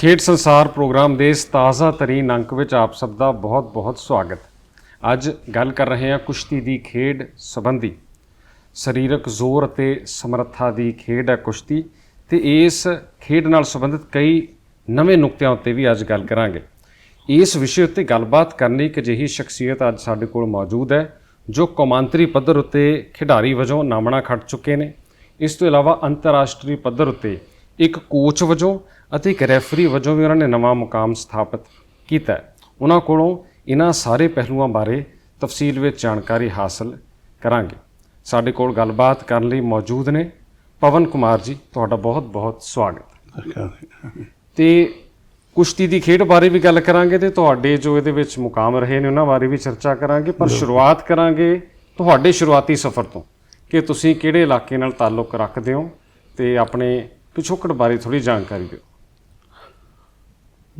ਖੇਡ ਸੰਸਾਰ ਪ੍ਰੋਗਰਾਮ ਦੇ ਇਸ ਤਾਜ਼ਾ ਤਰੀਨ ਅੰਕ ਵਿੱਚ ਆਪ ਸਭ ਦਾ ਬਹੁਤ-ਬਹੁਤ ਸਵਾਗਤ। ਅੱਜ ਗੱਲ ਕਰ ਰਹੇ ਹਾਂ ਕੁਸ਼ਤੀ ਦੀ ਖੇਡ ਸੰਬੰਧੀ। ਸਰੀਰਕ ਜ਼ੋਰ ਅਤੇ ਸਮਰੱਥਾ ਦੀ ਖੇਡ ਹੈ ਕੁਸ਼ਤੀ ਤੇ ਇਸ ਖੇਡ ਨਾਲ ਸੰਬੰਧਿਤ ਕਈ ਨਵੇਂ ਨੁਕਤਿਆਂ ਉੱਤੇ ਵੀ ਅੱਜ ਗੱਲ ਕਰਾਂਗੇ। ਇਸ ਵਿਸ਼ੇ ਉੱਤੇ ਗੱਲਬਾਤ ਕਰਨ ਲਈ ਇੱਕ ਅਜਿਹੀ ਸ਼ਖਸੀਅਤ ਅੱਜ ਸਾਡੇ ਕੋਲ ਮੌਜੂਦ ਹੈ, ਜੋ ਕੌਮਾਂਤਰੀ ਪੱਧਰ ਉੱਤੇ ਖਿਡਾਰੀ ਵਜੋਂ ਨਾਮਣਾ ਖੱਟ ਚੁੱਕੇ ਨੇ। ਇਸ ਤੋਂ ਇਲਾਵਾ ਅੰਤਰਰਾਸ਼ਟਰੀ ਪੱਧਰ ਉੱਤੇ ਇੱਕ ਕੋਚ ਵਜੋਂ ਅਤੇ ਇੱਕ ਰੈਫਰੀ ਵਜੋਂ ਵੀ ਉਹਨਾਂ ਨੇ ਨਵਾਂ ਮੁਕਾਮ ਸਥਾਪਿਤ ਕੀਤਾ ਉਹਨਾਂ ਕੋਲੋਂ ਇਹਨਾਂ ਸਾਰੇ ਪਹਿਲੂਆਂ ਬਾਰੇ ਤਫਸੀਲ ਵਿੱਚ ਜਾਣਕਾਰੀ ਹਾਸਲ ਕਰਾਂਗੇ। ਸਾਡੇ ਕੋਲ ਗੱਲਬਾਤ ਕਰਨ ਲਈ ਮੌਜੂਦ ਨੇ ਪਵਨ ਕੁਮਾਰ ਜੀ ਤੁਹਾਡਾ ਬਹੁਤ-ਬਹੁਤ ਸਵਾਗਤ। ਤੇ ਕੁਸ਼ਤੀ ਦੀ ਖੇਡ ਬਾਰੇ ਵੀ ਗੱਲ ਕਰਾਂਗੇ ਤੇ ਤੁਹਾਡੇ ਜੋ ਇਹਦੇ ਵਿੱਚ ਮੁਕਾਮ ਰਹੇ ਨੇ ਉਹਨਾਂ ਬਾਰੇ ਵੀ ਚਰਚਾ ਕਰਾਂਗੇ ਪਰ ਸ਼ੁਰੂਆਤ ਕਰਾਂਗੇ ਤੁਹਾਡੇ ਸ਼ੁਰੂਆਤੀ ਸਫ਼ਰ ਤੋਂ ਕਿ ਤੁਸੀਂ ਕਿਹੜੇ ਇਲਾਕੇ ਨਾਲ ਤਾਲੁਕ ਰੱਖਦੇ ਹੋ ਤੇ ਆਪਣੇ ਪਿਛੋਕੜ ਬਾਰੇ ਥੋੜੀ ਜਾਣਕਾਰੀ ਦਿਓ।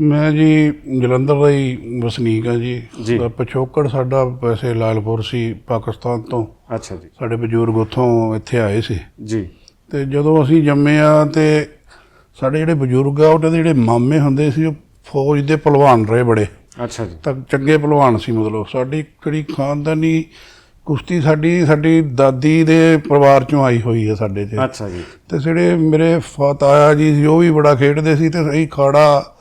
ਮੈਂ ਜੀ ਜਲੰਧਰ ਦਾ ਹੀ ਵਸਨੀਕ ਹਾਂ ਜੀ। ਤਾਂ ਪਿਛੋਕੜ ਸਾਡਾ ਵੈਸੇ ਲਾਲਪੁਰ ਸੀ ਪਾਕਿਸਤਾਨ ਤੋਂ। ਅੱਛਾ ਜੀ। ਸਾਡੇ ਬਜ਼ੁਰਗ ਉੱਥੋਂ ਇੱਥੇ ਆਏ ਸੀ। ਜੀ। ਤੇ ਜਦੋਂ ਅਸੀਂ ਜੰਮੇ ਆ ਤੇ ਸਾਡੇ ਜਿਹੜੇ ਬਜ਼ੁਰਗ ਆ ਉਹਨਾਂ ਦੇ ਜਿਹੜੇ ਮਾਮੇ ਹੁੰਦੇ ਸੀ ਉਹ ਫੌਜ ਦੇ ਪਹਿਲਵਾਨ ਰਹੇ ਬੜੇ। ਅੱਛਾ ਜੀ। ਤਾਂ ਚੰਗੇ ਪਹਿਲਵਾਨ ਸੀ ਮਤਲਬ। ਸਾਡੀ ਜਿਹੜੀ ਖਾਨਦਾਨੀ ਕੁਸ਼ਤੀ ਸਾਡੀ ਸਾਡੀ ਦਾਦੀ ਦੇ ਪਰਿਵਾਰ ਚੋਂ ਆਈ ਹੋਈ ਹੈ ਸਾਡੇ 'ਚ। ਅੱਛਾ ਜੀ। ਤੇ ਜਿਹੜੇ ਮੇਰੇ ਫਤਾਇਆ ਜੀ ਸੀ ਉਹ ਵੀ ਬੜਾ ਖੇਡਦੇ ਸੀ ਤੇ ਸਹੀ ਖਾੜਾ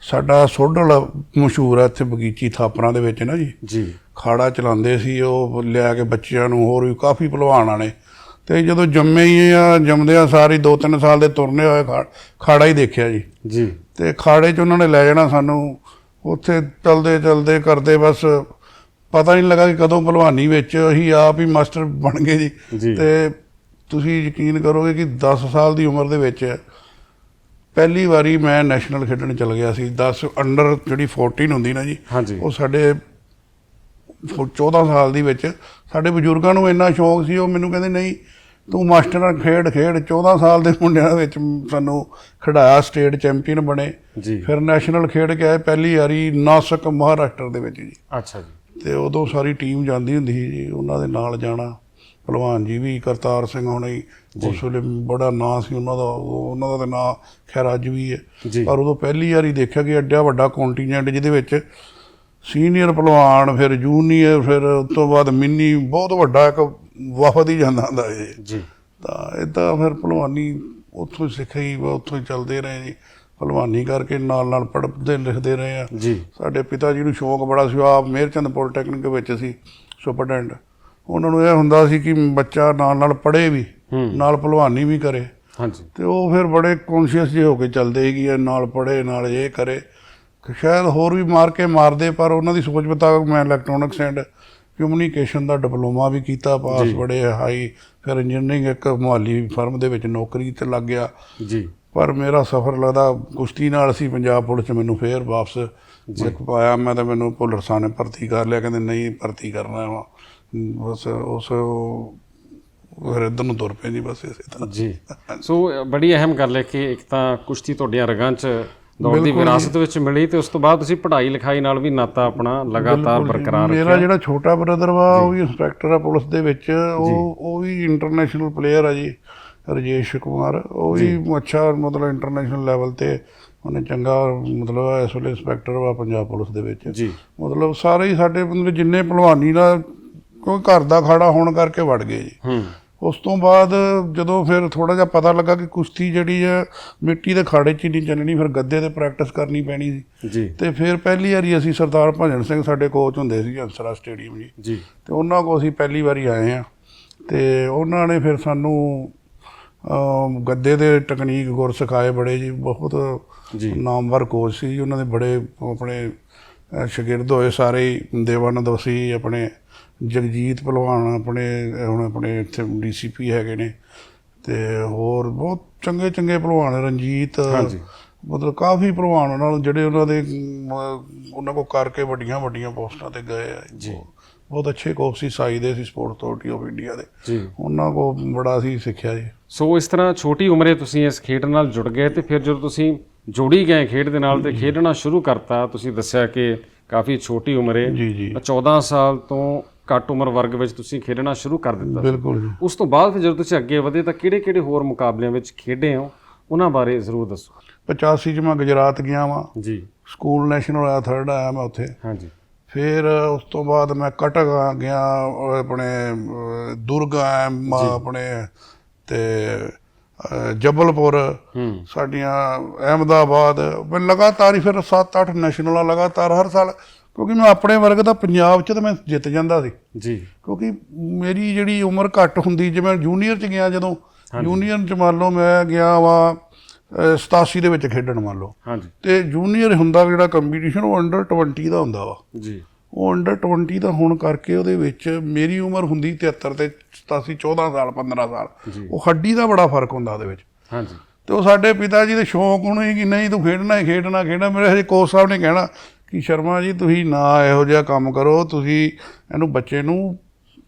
ਸਾਡਾ ਸੋਢਲ ਮਸ਼ਹੂਰ ਹੈ ਇੱਥੇ ਬਗੀਚੀ ਥਾਪਰਾਂ ਦੇ ਵਿੱਚ ਨਾ ਜੀ। ਜੀ। ਖਾੜਾ ਚਲਾਉਂਦੇ ਸੀ ਉਹ ਲਿਆ ਕੇ ਬੱਚਿਆਂ ਨੂੰ ਹੋਰ ਵੀ ਕਾਫੀ ਪਹਿਲਵਾਨਾਂ ਨੇ ਤੇ ਜਦੋਂ ਜੰਮੇ ਹੀ ਆ ਜੰਮਦਿਆਂ ਸਾਰੀ 2-3 ਸਾਲ ਦੇ ਤੁਰਨੇ ਹੋਏ ਖਾੜਾ ਹੀ ਦੇਖਿਆ ਜੀ। ਜੀ। ਤੇ ਖਾੜੇ 'ਚ ਉਹਨਾਂ ਨੇ ਲੈ ਜਾਣਾ ਸਾਨੂੰ। ਉੱਥੇ ਚਲਦੇ ਚਲਦੇ ਕਰਦੇ ਬਸ ਪਤਾ ਨਹੀਂ ਲੱਗਾ ਕਿ ਕਦੋਂ ਭਲਵਾਨੀ ਵਿੱਚ ਅਸੀਂ ਆਪ ਹੀ ਮਾਸਟਰ ਬਣ ਗਏ ਜੀ। ਤੇ ਤੁਸੀਂ ਯਕੀਨ ਕਰੋਗੇ ਕਿ 10 ਸਾਲ ਦੀ ਉਮਰ ਦੇ ਵਿੱਚ ਪਹਿਲੀ ਵਾਰੀ ਮੈਂ ਨੈਸ਼ਨਲ ਖੇਡਣ ਚਲ ਗਿਆ ਸੀ। 10 ਅੰਡਰ ਜਿਹੜੀ 14 ਹੁੰਦੀ ਨਾ ਜੀ ਉਹ ਸਾਡੇ ਫੋ- 14 ਸਾਲ ਦੀ ਵਿੱਚ ਸਾਡੇ ਬਜ਼ੁਰਗਾਂ ਨੂੰ ਇੰਨਾ ਸ਼ੌਕ ਸੀ ਉਹ ਮੈਨੂੰ ਕਹਿੰਦੇ ਨਹੀਂ ਤੂੰ ਮਾਸਟਰ ਨਾਲ ਖੇਡ ਖੇਡ। 14 ਸਾਲ ਦੇ ਮੁੰਡਿਆਂ ਵਿੱਚ ਸਾਨੂੰ ਖਿਡਾਇਆ ਸਟੇਟ ਚੈਂਪੀਅਨ ਬਣੇ। ਫਿਰ ਨੈਸ਼ਨਲ ਖੇਡ ਕੇ ਆਏ ਪਹਿਲੀ ਵਾਰੀ ਨਾਸਕ ਮਹਾਰਾਸ਼ਟਰ ਦੇ ਵਿੱਚ ਜੀ। ਅੱਛਾ ਜੀ। ਤੇ ਉਦੋਂ ਸਾਰੀ ਟੀਮ ਜਾਂਦੀ ਹੁੰਦੀ ਸੀ ਜੀ ਉਹਨਾਂ ਦੇ ਨਾਲ ਜਾਣਾ। ਭਲਵਾਨ ਜੀ ਵੀ ਕਰਤਾਰ ਸਿੰਘ ਹੋਣੀ ਉਸ ਵੇਲੇ ਬੜਾ ਨਾਂ ਸੀ ਉਹਨਾਂ ਦਾ ਉਹ- ਉਹਨਾਂ ਦਾ ਤਾਂ ਨਾਂ ਖੈਰ ਅੱਜ ਵੀ ਹੈ। ਪਰ ਉਦੋਂ ਪਹਿਲੀ ਵਾਰੀ ਦੇਖਿਆ ਕਿ ਐਡਾ ਵੱਡਾ ਕੰਟੀਨੈਂਟ ਜਿਹਦੇ ਵਿੱਚ ਸੀਨੀਅਰ ਪਹਿਲਵਾਨ ਫਿਰ ਜੂਨੀਅਰ ਫਿਰ ਉਸ ਤੋਂ ਬਾਅਦ ਮਿੰਨੀ ਬਹੁਤ ਵੱਡਾ ਇੱਕ ਵਫਦ ਹੀ ਜਾਂਦਾ ਹੁੰਦਾ ਜੀ। ਤਾਂ ਇਦਾਂ ਫਿਰ ਪਹਿਲਵਾਨੀ ਉੱਥੋਂ ਹੀ ਸਿੱਖੀ ਉੱਥੋਂ ਚੱਲਦੇ ਰਹੇ ਜੀ। ਪਹਿਲਵਾਨੀ ਕਰਕੇ ਨਾਲ ਨਾਲ ਪੜ੍ਹਦੇ ਲਿਖਦੇ ਰਹੇ ਆ। ਜੀ। ਸਾਡੇ ਪਿਤਾ ਜੀ ਨੂੰ ਸ਼ੌਕ ਬੜਾ ਸੀ ਆਪ ਮੇਰਚੰਦ ਪੋਲੀਟੈਕਨਿਕ ਵਿੱਚ ਸੀ ਸੁਪਰਡੈਂਟ। ਉਹਨਾਂ ਨੂੰ ਇਹ ਹੁੰਦਾ ਸੀ ਕਿ ਬੱਚਾ ਨਾਲ ਨਾਲ ਪੜ੍ਹੇ ਵੀ ਨਾਲ ਪਹਿਲਵਾਨੀ ਵੀ ਕਰੇ। ਹਾਂਜੀ। ਤੇ ਉਹ ਫਿਰ ਬੜੇ ਕੌਨਸ਼ੀਅਸ ਜਿਹੇ ਹੋ ਕੇ ਚੱਲਦੇ ਕਿ ਇਹ ਨਾਲ ਪੜ੍ਹੇ ਨਾਲ ਇਹ ਕਰੇ। ਸ਼ਾਇਦ ਹੋਰ ਵੀ ਮਾਰ ਕੇ ਮਾਰਦੇ ਪਰ ਉਹਨਾਂ ਦੀ ਸੋਚ ਮੁਤਾਬਕ ਮੈਂ ਇਲੈਕਟ੍ਰੋਨਿਕਸ ਐਂਡ ਕਮਿਊਨੀਕੇਸ਼ਨ ਦਾ ਡਿਪਲੋਮਾ ਵੀ ਕੀਤਾ ਪਾਸ। ਬੜੇ ਹਾਈ ਫਿਰ ਇੰਜੀਨੀਅਰਿੰਗ ਇੱਕ ਮੁਹਾਲੀ ਫਰਮ ਦੇ ਵਿੱਚ ਨੌਕਰੀ ਤੇ ਲੱਗ ਗਿਆ। ਜੀ। ਪਰ ਮੇਰਾ ਸਫ਼ਰ ਲੱਗਦਾ ਕੁਸ਼ਤੀ ਨਾਲ ਸੀ ਪੰਜਾਬ ਪੁਲਿਸ ਚ ਮੈਨੂੰ ਫੇਰ ਵਾਪਸ ਇੱਕ ਪਾਇਆ। ਮੈਂ ਤਾਂ ਮੈਨੂੰ ਭੁੱਲਰ ਸਾਹਿਬ ਨੇ ਭਰਤੀ ਕਰ ਲਿਆ ਕਹਿੰਦੇ ਨਹੀਂ ਭਰਤੀ ਕਰਨਾ ਵਾ ਬਸ ਉਸ ਫਿਰ ਇੱਧਰ ਨੂੰ ਤੁਰ ਪਏ ਜੀ ਬਸ ਇਸੇ ਤਰ੍ਹਾਂ। ਜੀ। ਸੋ ਬੜੀ ਅਹਿਮ ਗੱਲ ਹੈ ਕਿ ਇੱਕ ਤਾਂ ਕੁਸ਼ਤੀ ਤੁਹਾਡੀਆਂ ਰਗਾਂ 'ਚ ਦੌੜ ਦੀ ਵਿਰਾਸਤ ਵਿੱਚ ਮਿਲੀ ਤੇ ਉਸ ਤੋਂ ਬਾਅਦ ਤੁਸੀਂ ਪੜ੍ਹਾਈ ਲਿਖਾਈ ਨਾਲ ਵੀ ਨਾਤਾ ਆਪਣਾ ਲਗਾਤਾਰ ਬਰਕਰਾਰ ਮੇਰਾ ਰੱਖਿਆ ਜਿਹੜਾ ਛੋਟਾ ਬ੍ਰਦਰ ਵਾ ਉਹ ਵੀ ਇੰਸਪੈਕਟਰ ਆ ਪੁਲਿਸ ਦੇ ਵਿੱਚ ਉਹ ਉਹ ਵੀ ਇੰਟਰਨੈਸ਼ਨਲ ਪਲੇਅਰ ਆ ਜੀ। ਰਜੇਸ਼ ਕੁਮਾਰ ਉਹ ਵੀ ਅੱਛਾ ਮਤਲਬ ਇੰਟਰਨੈਸ਼ਨਲ ਲੈਵਲ ਤੇ ਉਹਨੇ ਚੰਗਾ ਮਤਲਬ ਇਸ ਵੇਲੇ ਇੰਸਪੈਕਟਰ ਵਾ ਪੰਜਾਬ ਪੁਲਿਸ ਦੇ ਵਿੱਚ। ਜੀ। ਮਤਲਬ ਸਾਰੇ ਹੀ ਸਾਡੇ ਮਤਲਬ ਜਿੰਨੇ ਭਲਵਾਨੀ ਦਾ ਕੋਈ ਘਰ ਦਾ ਖਾੜਾ ਹੋਣ ਕਰਕੇ ਵੜ ਗਏ ਜੀ। ਹੂੰ। ਉਸ ਤੋਂ ਬਾਅਦ ਜਦੋਂ ਫਿਰ ਥੋੜਾ ਜਿਹਾ ਪਤਾ ਲੱਗਾ ਕਿ ਕੁਸ਼ਤੀ ਜਿਹੜੀ ਆ ਮਿੱਟੀ ਦੇ ਖਾੜੇ 'ਚ ਹੀ ਨਹੀਂ ਚੱਲਣੀ ਫਿਰ ਗੱਦੇ ਤੇ ਪ੍ਰੈਕਟਿਸ ਕਰਨੀ ਪੈਣੀ ਸੀ। ਜੀ। ਤੇ ਫਿਰ ਪਹਿਲੀ ਵਾਰੀ ਅਸੀਂ ਸਰਦਾਰ ਭਜਨ ਸਿੰਘ ਸਾਡੇ ਕੋਚ ਹੁੰਦੇ ਸੀ ਹੰਸਰਾ ਸਟੇਡੀਅਮ ਜੀ। ਤੇ ਉਹਨਾਂ ਕੋਲ ਅਸੀਂ ਪਹਿਲੀ ਵਾਰੀ ਆਏ ਆ ਤੇ ਉਹਨਾਂ ਨੇ ਫਿਰ ਸਾਨੂੰ ਗੱਦੇ ਦੇ ਟੈਕਨੀਕ ਗੁਰ ਸਿਖਾਏ ਬੜੇ ਜੀ ਬਹੁਤ ਜੀ। ਨਾਮਵਰ ਕੋਚ ਸੀ ਉਹਨਾਂ ਦੇ ਬੜੇ ਆਪਣੇ ਸ਼ਾਗਿਰਦ ਹੋਏ ਸਾਰੇ ਦੇਵਾਨੰਦ ਵਸੀ ਆਪਣੇ ਜਗਜੀਤ ਪਹਿਲਵਾਨ ਆਪਣੇ ਹੁਣ ਆਪਣੇ ਇੱਥੇ ਡੀਸੀਪੀ ਹੈਗੇ ਨੇ ਤੇ ਹੋਰ ਬਹੁਤ ਚੰਗੇ ਚੰਗੇ ਪਹਿਲਵਾਨ ਰਣਜੀਤ ਹਾਂਜੀ। ਮਤਲਬ ਕਾਫੀ ਪਹਿਲਵਾਨ ਉਹਨਾਂ ਨੂੰ ਜਿਹੜੇ ਉਹਨਾਂ ਦੇ ਉਹਨਾਂ ਕੋ ਕਰਕੇ ਵੱਡੀਆਂ ਵੱਡੀਆਂ ਪੋਸਟਾਂ ਤੇ ਗਏ ਆ। ਜੀ। ਬਹੁਤ ਅੱਛੇ ਕੋਚ ਸੀ ਸਾਈ ਦੇ ਸੀ ਸਪੋਰਟ ਅਥਾਰਟੀ ਆਫ ਇੰਡੀਆ ਦੇ। ਜੀ। ਉਹਨਾਂ ਕੋ ਬੜਾ ਸੀ ਸਿੱਖਿਆ ਜੀ। ਸੋ ਇਸ ਤਰ੍ਹਾਂ ਛੋਟੀ ਉਮਰੇ ਤੁਸੀਂ ਇਸ ਖੇਡ ਨਾਲ ਜੁੜ ਗਏ ਤੇ ਫਿਰ ਜਦੋਂ ਤੁਸੀਂ ਜੋੜੀ ਗਏ ਖੇਡ ਦੇ ਨਾਲ ਤੇ ਖੇਡਣਾ ਸ਼ੁਰੂ ਕਰਤਾ ਤੁਸੀਂ ਦੱਸਿਆ ਕਿ ਕਾਫੀ ਛੋਟੀ ਉਮਰੇ ਜੀ ਜੀ। 14 ਸਾਲ ਤੋਂ ਘੱਟ ਉਮਰ ਵਰਗ ਵਿੱਚ ਤੁਸੀਂ ਖੇਡਣਾ ਸ਼ੁਰੂ ਕਰ ਦਿੱਤਾ। ਬਿਲਕੁਲ ਜੀ। ਉਸ ਤੋਂ ਬਾਅਦ ਫਿਰ ਜਦੋਂ ਤੁਸੀਂ ਅੱਗੇ ਵਧੇ ਤਾਂ ਕਿਹੜੇ-ਕਿਹੜੇ ਹੋਰ ਮੁਕਾਬਲਿਆਂ ਵਿੱਚ ਖੇਡੇ ਹੋ? ਉਹਨਾਂ ਬਾਰੇ ਜ਼ਰੂਰ ਦੱਸੋ। 85 ਚ ਮੈਂ ਗੁਜਰਾਤ ਗਿਆ ਵਾਂ। ਜੀ। ਸਕੂਲ ਨੈਸ਼ਨਲ ਆਇਆ ਥਰਡ ਆਇਆ ਮੈਂ ਉੱਥੇ। ਹਾਂਜੀ। ਫਿਰ ਉਸ ਤੋਂ ਬਾਅਦ ਮੈਂ ਕਟਕ ਆ ਗਿਆ ਆਪਣੇ ਦੁਰਗ ਆਪਣੇ ਤੇ ਜਬਲਪੁਰ। ਸਾਡੀਆਂ ਅਹਿਮਦਾਬਾਦ ਮੈਂ ਲਗਾਤਾਰ ਹੀ ਫਿਰ 7-8 ਨੈਸ਼ਨਲਾਂ ਲਗਾਤਾਰ ਹਰ ਸਾਲ ਕਿਉਂਕਿ ਮੈਂ ਆਪਣੇ ਵਰਗ ਦਾ ਪੰਜਾਬ 'ਚ ਤਾਂ ਮੈਂ ਜਿੱਤ ਜਾਂਦਾ ਸੀ। ਜੀ। ਕਿਉਂਕਿ ਮੇਰੀ ਜਿਹੜੀ ਉਮਰ ਘੱਟ ਹੁੰਦੀ ਜਿਵੇਂ ਜੂਨੀਅਰ 'ਚ ਗਿਆ ਜਦੋਂ ਜੂਨੀਅਰ 'ਚ ਮੰਨ ਲਓ ਮੈਂ ਗਿਆ ਵਾ 87 ਦੇ ਵਿੱਚ ਖੇਡਣ ਮੰਨ ਲਓ। ਹਾਂਜੀ। ਤੇ ਜੂਨੀਅਰ ਹੁੰਦਾ ਜਿਹੜਾ ਕੰਪੀਟੀਸ਼ਨ ਉਹ ਅੰਡਰ 20 ਦਾ ਹੁੰਦਾ ਵਾ। ਜੀ। ਉਹ ਅੰਡਰ 20 ਦਾ ਹੋਣ ਕਰਕੇ ਉਹਦੇ ਵਿੱਚ ਮੇਰੀ ਉਮਰ ਹੁੰਦੀ 73 ਤੇ 87 14 ਸਾਲ 15 ਸਾਲ। ਉਹ ਹੱਡੀ ਦਾ ਬੜਾ ਫ਼ਰਕ ਹੁੰਦਾ ਉਹਦੇ ਵਿੱਚ। ਹਾਂਜੀ। ਤੇ ਉਹ ਸਾਡੇ ਪਿਤਾ ਜੀ ਦੇ ਸ਼ੌਂਕ ਹੋਣੇ ਕਿ ਨਹੀਂ ਤੂੰ ਖੇਡਣਾ ਹੀ ਖੇਡਣਾ ਖੇਡਣਾ। ਮੇਰੇ ਹਜੇ ਕੋਚ ਸਾਹਿਬ ਨੇ ਕਹਿਣਾ ਕਿ ਸ਼ਰਮਾ ਜੀ ਤੁਸੀਂ ਨਾ ਇਹੋ ਜਿਹਾ ਕੰਮ ਕਰੋ ਤੁਸੀਂ ਇਹਨੂੰ ਬੱਚੇ ਨੂੰ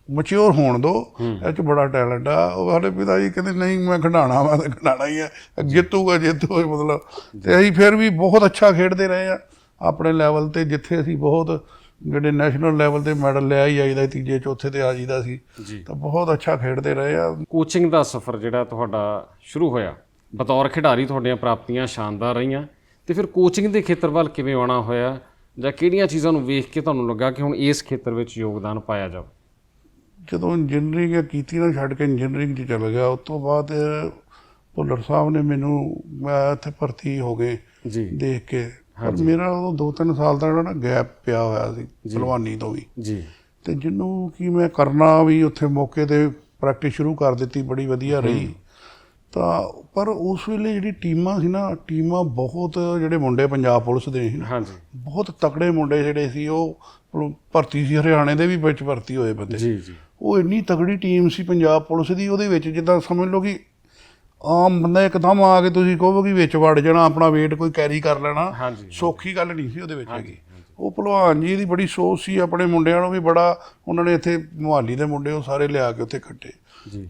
ਮੈਚੁਰ ਹੋਣ ਦਿਓ ਇਹ ਚ ਬੜਾ ਟੈਲੈਂਟ ਆ। ਉਹ ਸਾਡੇ ਪਿਤਾ ਜੀ ਕਹਿੰਦੇ ਨਹੀਂ ਮੈਂ ਖਿਡਾਣਾ ਵਾ ਤੇ ਖਿਡਾਣਾ ਹੀ ਆ। ਜਿੱਤੂਗਾ ਜਿੱਤੂਗਾ ਮਤਲਬ ਤੇ ਅਸੀਂ ਫਿਰ ਵੀ ਬਹੁਤ ਅੱਛਾ ਖੇਡਦੇ ਰਹੇ ਆ। ਆਪਣੇ ਲੈਵਲ ਤੇ ਜਿੱਥੇ ਅਸੀਂ ਬਹੁਤ ਜਿਹੜੇ ਨੈਸ਼ਨਲ ਲੈਵਲ ਤੇ ਮੈਡਲ ਲੈ ਹੀ ਆਈਦਾ ਤੀਜੇ ਚੌਥੇ ਤੇ ਆ ਜਾਈਦਾ ਸੀ ਤਾਂ ਬਹੁਤ ਅੱਛਾ ਖੇਡਦੇ ਰਹੇ ਆ। ਕੋਚਿੰਗ ਦਾ ਸਫ਼ਰ ਜਿਹੜਾ ਤੁਹਾਡਾ ਸ਼ੁਰੂ ਹੋਇਆ ਬਤੌਰ ਖਿਡਾਰੀ ਤੁਹਾਡੀਆਂ ਪ੍ਰਾਪਤੀਆਂ ਸ਼ਾਨਦਾਰ ਰਹੀਆਂ। ਤੇ ਫਿਰ ਕੋਚਿੰਗ ਦੇ ਖੇਤਰ ਵੱਲ ਕਿਵੇਂ ਆਉਣਾ ਹੋਇਆ? ਜਾਂ ਕਿਹੜੀਆਂ ਚੀਜ਼ਾਂ ਨੂੰ ਵੇਖ ਕੇ ਤੁਹਾਨੂੰ ਲੱਗਾ ਕਿ ਹੁਣ ਇਸ ਖੇਤਰ ਵਿੱਚ ਯੋਗਦਾਨ ਪਾਇਆ ਜਾਵੇ? ਜਦੋਂ ਇੰਜੀਨੀਅਰਿੰਗ ਕੀਤੀ ਨਾ ਛੱਡ ਕੇ ਇੰਜੀਨੀਅਰਿੰਗ 'ਚ ਚਲਾ ਗਿਆ ਉਸ ਤੋਂ ਬਾਅਦ ਭੁੱਲਰ ਸਾਹਿਬ ਨੇ ਮੈਨੂੰ ਮੈਂ ਇੱਥੇ ਭਰਤੀ ਹੋ ਗਏ ਜੀ। ਦੇਖ ਕੇ ਪਰ ਮੇਰਾ ਉਦੋਂ 2-3 ਸਾਲ ਦਾ ਜਿਹੜਾ ਨਾ ਗੈਪ ਪਿਆ ਹੋਇਆ ਸੀ ਭਲਵਾਨੀ ਤੋਂ ਵੀ। ਜੀ। ਤੇ ਜਿਹਨੂੰ ਕਿ ਮੈਂ ਕਰਨਾ ਵੀ ਉੱਥੇ ਮੌਕੇ ਤੇ ਪ੍ਰੈਕਟਿਸ ਸ਼ੁਰੂ ਕਰ ਦਿੱਤੀ ਬੜੀ ਵਧੀਆ ਰਹੀ। ਤਾਂ ਪਰ ਉਸ ਵੇਲੇ ਜਿਹੜੀ ਟੀਮਾਂ ਸੀ ਨਾ ਟੀਮਾਂ ਬਹੁਤ ਜਿਹੜੇ ਮੁੰਡੇ ਪੰਜਾਬ ਪੁਲਿਸ ਦੇ ਸੀ ਹਾਂਜੀ। ਬਹੁਤ ਤਕੜੇ ਮੁੰਡੇ ਜਿਹੜੇ ਸੀ ਉਹ ਭਰਤੀ ਸੀ ਹਰਿਆਣੇ ਦੇ ਵੀ ਵਿੱਚ ਭਰਤੀ ਹੋਏ ਬੰਦੇ। ਜੀ ਜੀ। ਉਹ ਇੰਨੀ ਤਗੜੀ ਟੀਮ ਸੀ ਪੰਜਾਬ ਪੁਲਿਸ ਦੀ ਉਹਦੇ ਵਿੱਚ ਜਿੱਦਾਂ ਸਮਝ ਲਓ ਕਿ ਆਮ ਬੰਦਾ ਇੱਕਦਮ ਆ ਕੇ ਤੁਸੀਂ ਕਹੋ ਕਿ ਵਿੱਚ ਵੜ ਜਾਣਾ ਆਪਣਾ weight ਕੋਈ ਕੈਰੀ ਕਰ ਲੈਣਾ ਸੌਖੀ ਗੱਲ ਨਹੀਂ ਸੀ ਉਹਦੇ ਵਿੱਚ ਹੈਗੀ। ਉਹ ਭਲਵਾਨ ਜੀ ਦੀ ਬੜੀ ਸੋਚ ਸੀ ਆਪਣੇ ਮੁੰਡਿਆਂ ਨੂੰ ਵੀ ਬੜਾ ਉਹਨਾਂ ਨੇ ਇੱਥੇ ਮੁਹਾਲੀ ਦੇ ਮੁੰਡੇ ਉਹ ਸਾਰੇ ਲਿਆ ਕੇ ਉੱਥੇ ਇਕੱਠੇ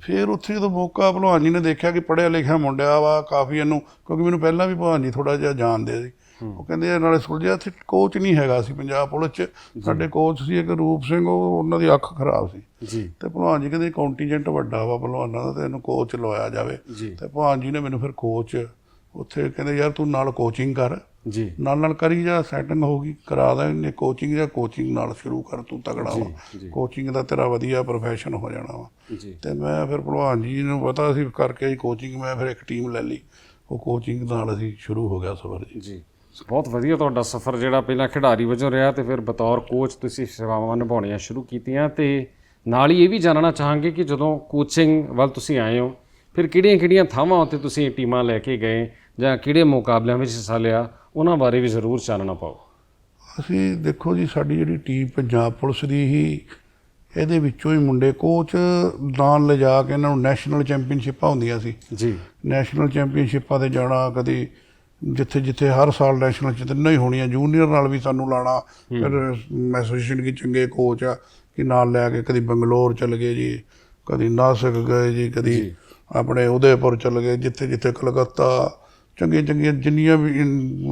ਫਿਰ ਉੱਥੇ ਜਦੋਂ ਮੌਕਾ ਭਲਵਾਨ ਜੀ ਨੇ ਦੇਖਿਆ ਕਿ ਪੜ੍ਹਿਆ ਲਿਖਿਆ ਮੁੰਡਿਆ ਵਾ ਕਾਫੀ ਇਹਨੂੰ ਕਿਉਂਕਿ ਮੈਨੂੰ ਪਹਿਲਾਂ ਵੀ ਭਲਵਾਨ ਜੀ ਥੋੜਾ ਜਿਹਾ ਜਾਣਦੇ ਸੀ। ਉਹ ਕਹਿੰਦੇ ਇਹ ਨਾਲੇ ਸੁਲਝਿਆ ਇੱਥੇ ਕੋਚ ਨਹੀਂ ਹੈਗਾ ਸੀ ਪੰਜਾਬ ਪੁਲਿਸ 'ਚ। ਸਾਡੇ ਕੋਚ ਸੀ ਇੱਕ ਰੂਪ ਸਿੰਘ ਉਹ ਉਹਨਾਂ ਦੀ ਅੱਖ ਖਰਾਬ ਸੀ। ਜੀ। ਤੇ ਭਲਵਾਨ ਜੀ ਕਹਿੰਦੇ ਕੰਟੀਜੈਂਟ ਵੱਡਾ ਵਾ ਭਲਵਾਨਾਂ ਦਾ ਤੇ ਇਹਨੂੰ ਕੋਚ ਲਵਾਇਆ ਜਾਵੇ। ਤੇ ਭਲਵਾਨ ਜੀ ਨੇ ਮੈਨੂੰ ਫਿਰ ਕੋਚ ਉੱਥੇ ਕਹਿੰਦੇ ਯਾਰ ਤੂੰ ਨਾਲ ਕੋਚਿੰਗ ਕਰ। ਜੀ। ਨਾਲ ਨਾਲ ਕਰੀ ਜਾ ਸੈਟਿੰਗ ਹੋਊਗੀ ਕਰਾ ਦਾਂਗੇ ਕੋਚਿੰਗ ਜਾਂ ਕੋਚਿੰਗ ਨਾਲ ਸ਼ੁਰੂ ਕਰ ਤੂੰ ਤਗੜਾ ਵਾ। ਕੋਚਿੰਗ ਦਾ ਤੇਰਾ ਵਧੀਆ ਪ੍ਰੋਫੈਸ਼ਨ ਹੋ ਜਾਣਾ ਵਾ। ਜੀ। ਤੇ ਮੈਂ ਫਿਰ ਭਲਵਾਨ ਜੀ ਨੂੰ ਪਤਾ ਸੀ ਕਰਕੇ ਹੀ ਕੋਚਿੰਗ ਮੈਂ ਫਿਰ ਇੱਕ ਟੀਮ ਲੈ ਲਈ। ਉਹ ਕੋਚਿੰਗ ਨਾਲ ਅਸੀਂ ਸ਼ੁਰੂ ਹੋ ਗਿਆ ਸਫ਼ਰ ਜੀ। ਜੀ। ਸੋ ਬਹੁਤ ਵਧੀਆ ਤੁਹਾਡਾ ਸਫ਼ਰ ਜਿਹੜਾ ਪਹਿਲਾਂ ਖਿਡਾਰੀ ਵਜੋਂ ਰਿਹਾ ਤੇ ਫਿਰ ਬਤੌਰ ਕੋਚ ਤੁਸੀਂ ਸੇਵਾਵਾਂ ਨਿਭਾਉਣੀਆਂ ਸ਼ੁਰੂ ਕੀਤੀਆਂ ਤੇ ਨਾਲ ਹੀ ਇਹ ਵੀ ਜਾਣਨਾ ਚਾਹਾਂਗੇ ਕਿ ਜਦੋਂ ਕੋਚਿੰਗ ਵੱਲ ਤੁਸੀਂ ਆਏ ਹੋ ਫਿਰ ਕਿਹੜੀਆਂ-ਕਿਹੜੀਆਂ ਥਾਵਾਂ ਉੱਤੇ ਤੁਸੀਂ ਟੀਮਾਂ ਲੈ ਕੇ ਗਏ ਜਾਂ ਕਿਹੜੇ ਮੁਕਾਬਲਿਆਂ ਵਿੱਚ ਹਿੱਸਾ ਲਿਆ ਉਹਨਾਂ ਬਾਰੇ ਵੀ ਜ਼ਰੂਰ ਚਾਨਣਾ ਪਾਓ। ਅਸੀਂ ਦੇਖੋ ਜੀ ਸਾਡੀ ਜਿਹੜੀ ਟੀਮ ਪੰਜਾਬ ਪੁਲਿਸ ਦੀ ਹੀ ਇਹਦੇ ਵਿੱਚੋਂ ਹੀ ਮੁੰਡੇ ਕੋਚ ਨਾਲ ਲਿਜਾ ਕੇ ਇਹਨਾਂ ਨੂੰ ਨੈਸ਼ਨਲ ਚੈਂਪੀਅਨਸ਼ਿਪਾਂ ਹੁੰਦੀਆਂ ਸੀ। ਜੀ। ਨੈਸ਼ਨਲ ਚੈਂਪੀਅਨਸ਼ਿਪਾਂ ਤੇ ਜਾਣਾ ਕਦੀ ਜਿੱਥੇ ਜਿੱਥੇ ਹਰ ਸਾਲ ਨੈਸ਼ਨਲ ਚ ਤਿੰਨੋਂ ਹੀ ਹੋਣੀਆਂ ਜੂਨੀਅਰ ਨਾਲ ਵੀ ਸਾਨੂੰ ਲਾਣਾ ਫਿਰ ਐਸੋਸੀਏਸ਼ਨ ਕੀ ਚੰਗੇ ਕੋਚ ਆ ਕਿ ਨਾਲ ਲੈ ਕੇ ਕਦੀ ਬੰਗਲੌਰ ਚਲ ਗਏ ਜੀ ਕਦੀ ਨਾਸਿਕ ਗਏ ਜੀ ਕਦੀ। ਆਪਣੇ ਉਦੈਪੁਰ ਚਲ ਗਏ ਜਿੱਥੇ ਜਿੱਥੇ ਕਲਕੱਤਾ ਚੰਗੀਆਂ ਚੰਗੀਆਂ ਜਿੰਨੀਆਂ ਵੀ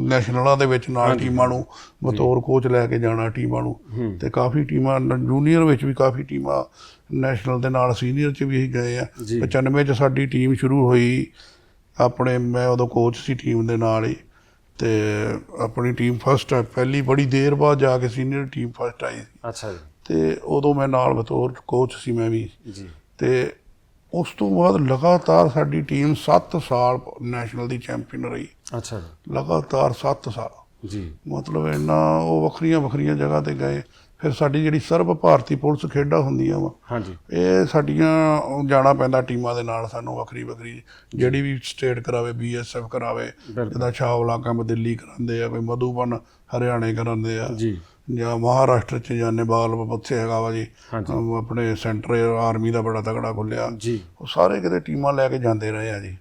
ਨੈਸ਼ਨਲਾਂ ਦੇ ਵਿੱਚ ਨਾਲ ਟੀਮਾਂ ਨੂੰ ਬਤੌਰ ਕੋਚ ਲੈ ਕੇ ਜਾਣਾ ਟੀਮਾਂ ਨੂੰ ਤੇ ਕਾਫੀ ਟੀਮਾਂ ਜੂਨੀਅਰ ਵਿੱਚ ਵੀ ਕਾਫੀ ਟੀਮਾਂ ਨੈਸ਼ਨਲ ਦੇ ਨਾਲ ਸੀਨੀਅਰ ਚ ਵੀ ਅਸੀਂ ਗਏ ਆ। ਜੀ। 95 ਚ ਸਾਡੀ ਟੀਮ ਸ਼ੁਰੂ ਹੋਈ ਆਪਣੇ ਮੈਂ ਉਦੋਂ ਕੋਚ ਸੀ ਟੀਮ ਦੇ ਨਾਲ ਹੀ ਤੇ ਆਪਣੀ ਟੀਮ ਫਸਟ ਪਹਿਲੀ ਬੜੀ ਦੇਰ ਬਾਅਦ ਜਾ ਕੇ ਸੀਨੀਅਰ ਟੀਮ ਫਸਟ ਆਈ ਸੀ। ਅੱਛਾ ਜੀ। ਤੇ ਉਦੋਂ ਮੈਂ ਨਾਲ ਬਤੌਰ ਕੋਚ ਸੀ ਮੈਂ ਵੀ। ਜੀ। ਤੇ ਉਸ ਤੋਂ ਬਾਅਦ ਲਗਾਤਾਰ ਸਾਡੀ ਟੀਮ 7 ਸਾਲ ਨੈਸ਼ਨਲ ਦੀ ਚੈਂਪੀਅਨ ਰਹੀ। ਅੱਛਾ ਜੀ। ਲਗਾਤਾਰ 7 ਸਾਲ। ਜੀ। ਮਤਲਬ ਇੰਨਾ ਉਹ ਵੱਖਰੀਆਂ ਵੱਖਰੀਆਂ ਜਗ੍ਹਾ ਤੇ ਗਏ। ਫਿਰ ਸਾਡੀ ਜਿਹੜੀ ਸਰਬ ਭਾਰਤੀ ਪੁਲਿਸ ਖੇਡਾਂ ਹੁੰਦੀਆਂ ਵਾ ਹਾਂਜੀ। ਇਹ ਸਾਡੀਆਂ ਜਾਣਾ ਪੈਂਦਾ ਟੀਮਾਂ ਦੇ ਨਾਲ ਸਾਨੂੰ ਵੱਖਰੀ ਵੱਖਰੀ ਜਿਹੜੀ ਵੀ ਸਟੇਟ ਕਰਾਵੇ ਬੀਐਸਐਫ ਕਰਾਵੇ ਜਿਹਦਾ ਛਾਵਲਾ ਕੰਮ ਦਿੱਲੀ ਕਰਾਉਂਦੇ ਆ ਕੋਈ ਮਧੂਬਨ ਹਰਿਆਣੇ ਕਰਾਉਂਦੇ ਆ ਜੀ। ਜਾਂ ਮਹਾਰਾਸ਼ਟਰ ਚ ਜਾਂ ਨੇਪਾਲ ਉੱਥੇ ਹੈਗਾ ਵਾ ਜੀ ਆਪਣੇ ਸੈਂਟਰ ਆਰਮੀ ਦਾ ਬੜਾ ਤਗੜਾ ਖੁੱਲਿਆ ਜੀ। ਉਹ ਸਾਰੇ ਕਿਤੇ ਟੀਮਾਂ ਲੈ ਕੇ ਜਾਂਦੇ ਰਹੇ ਆ ਜੀ।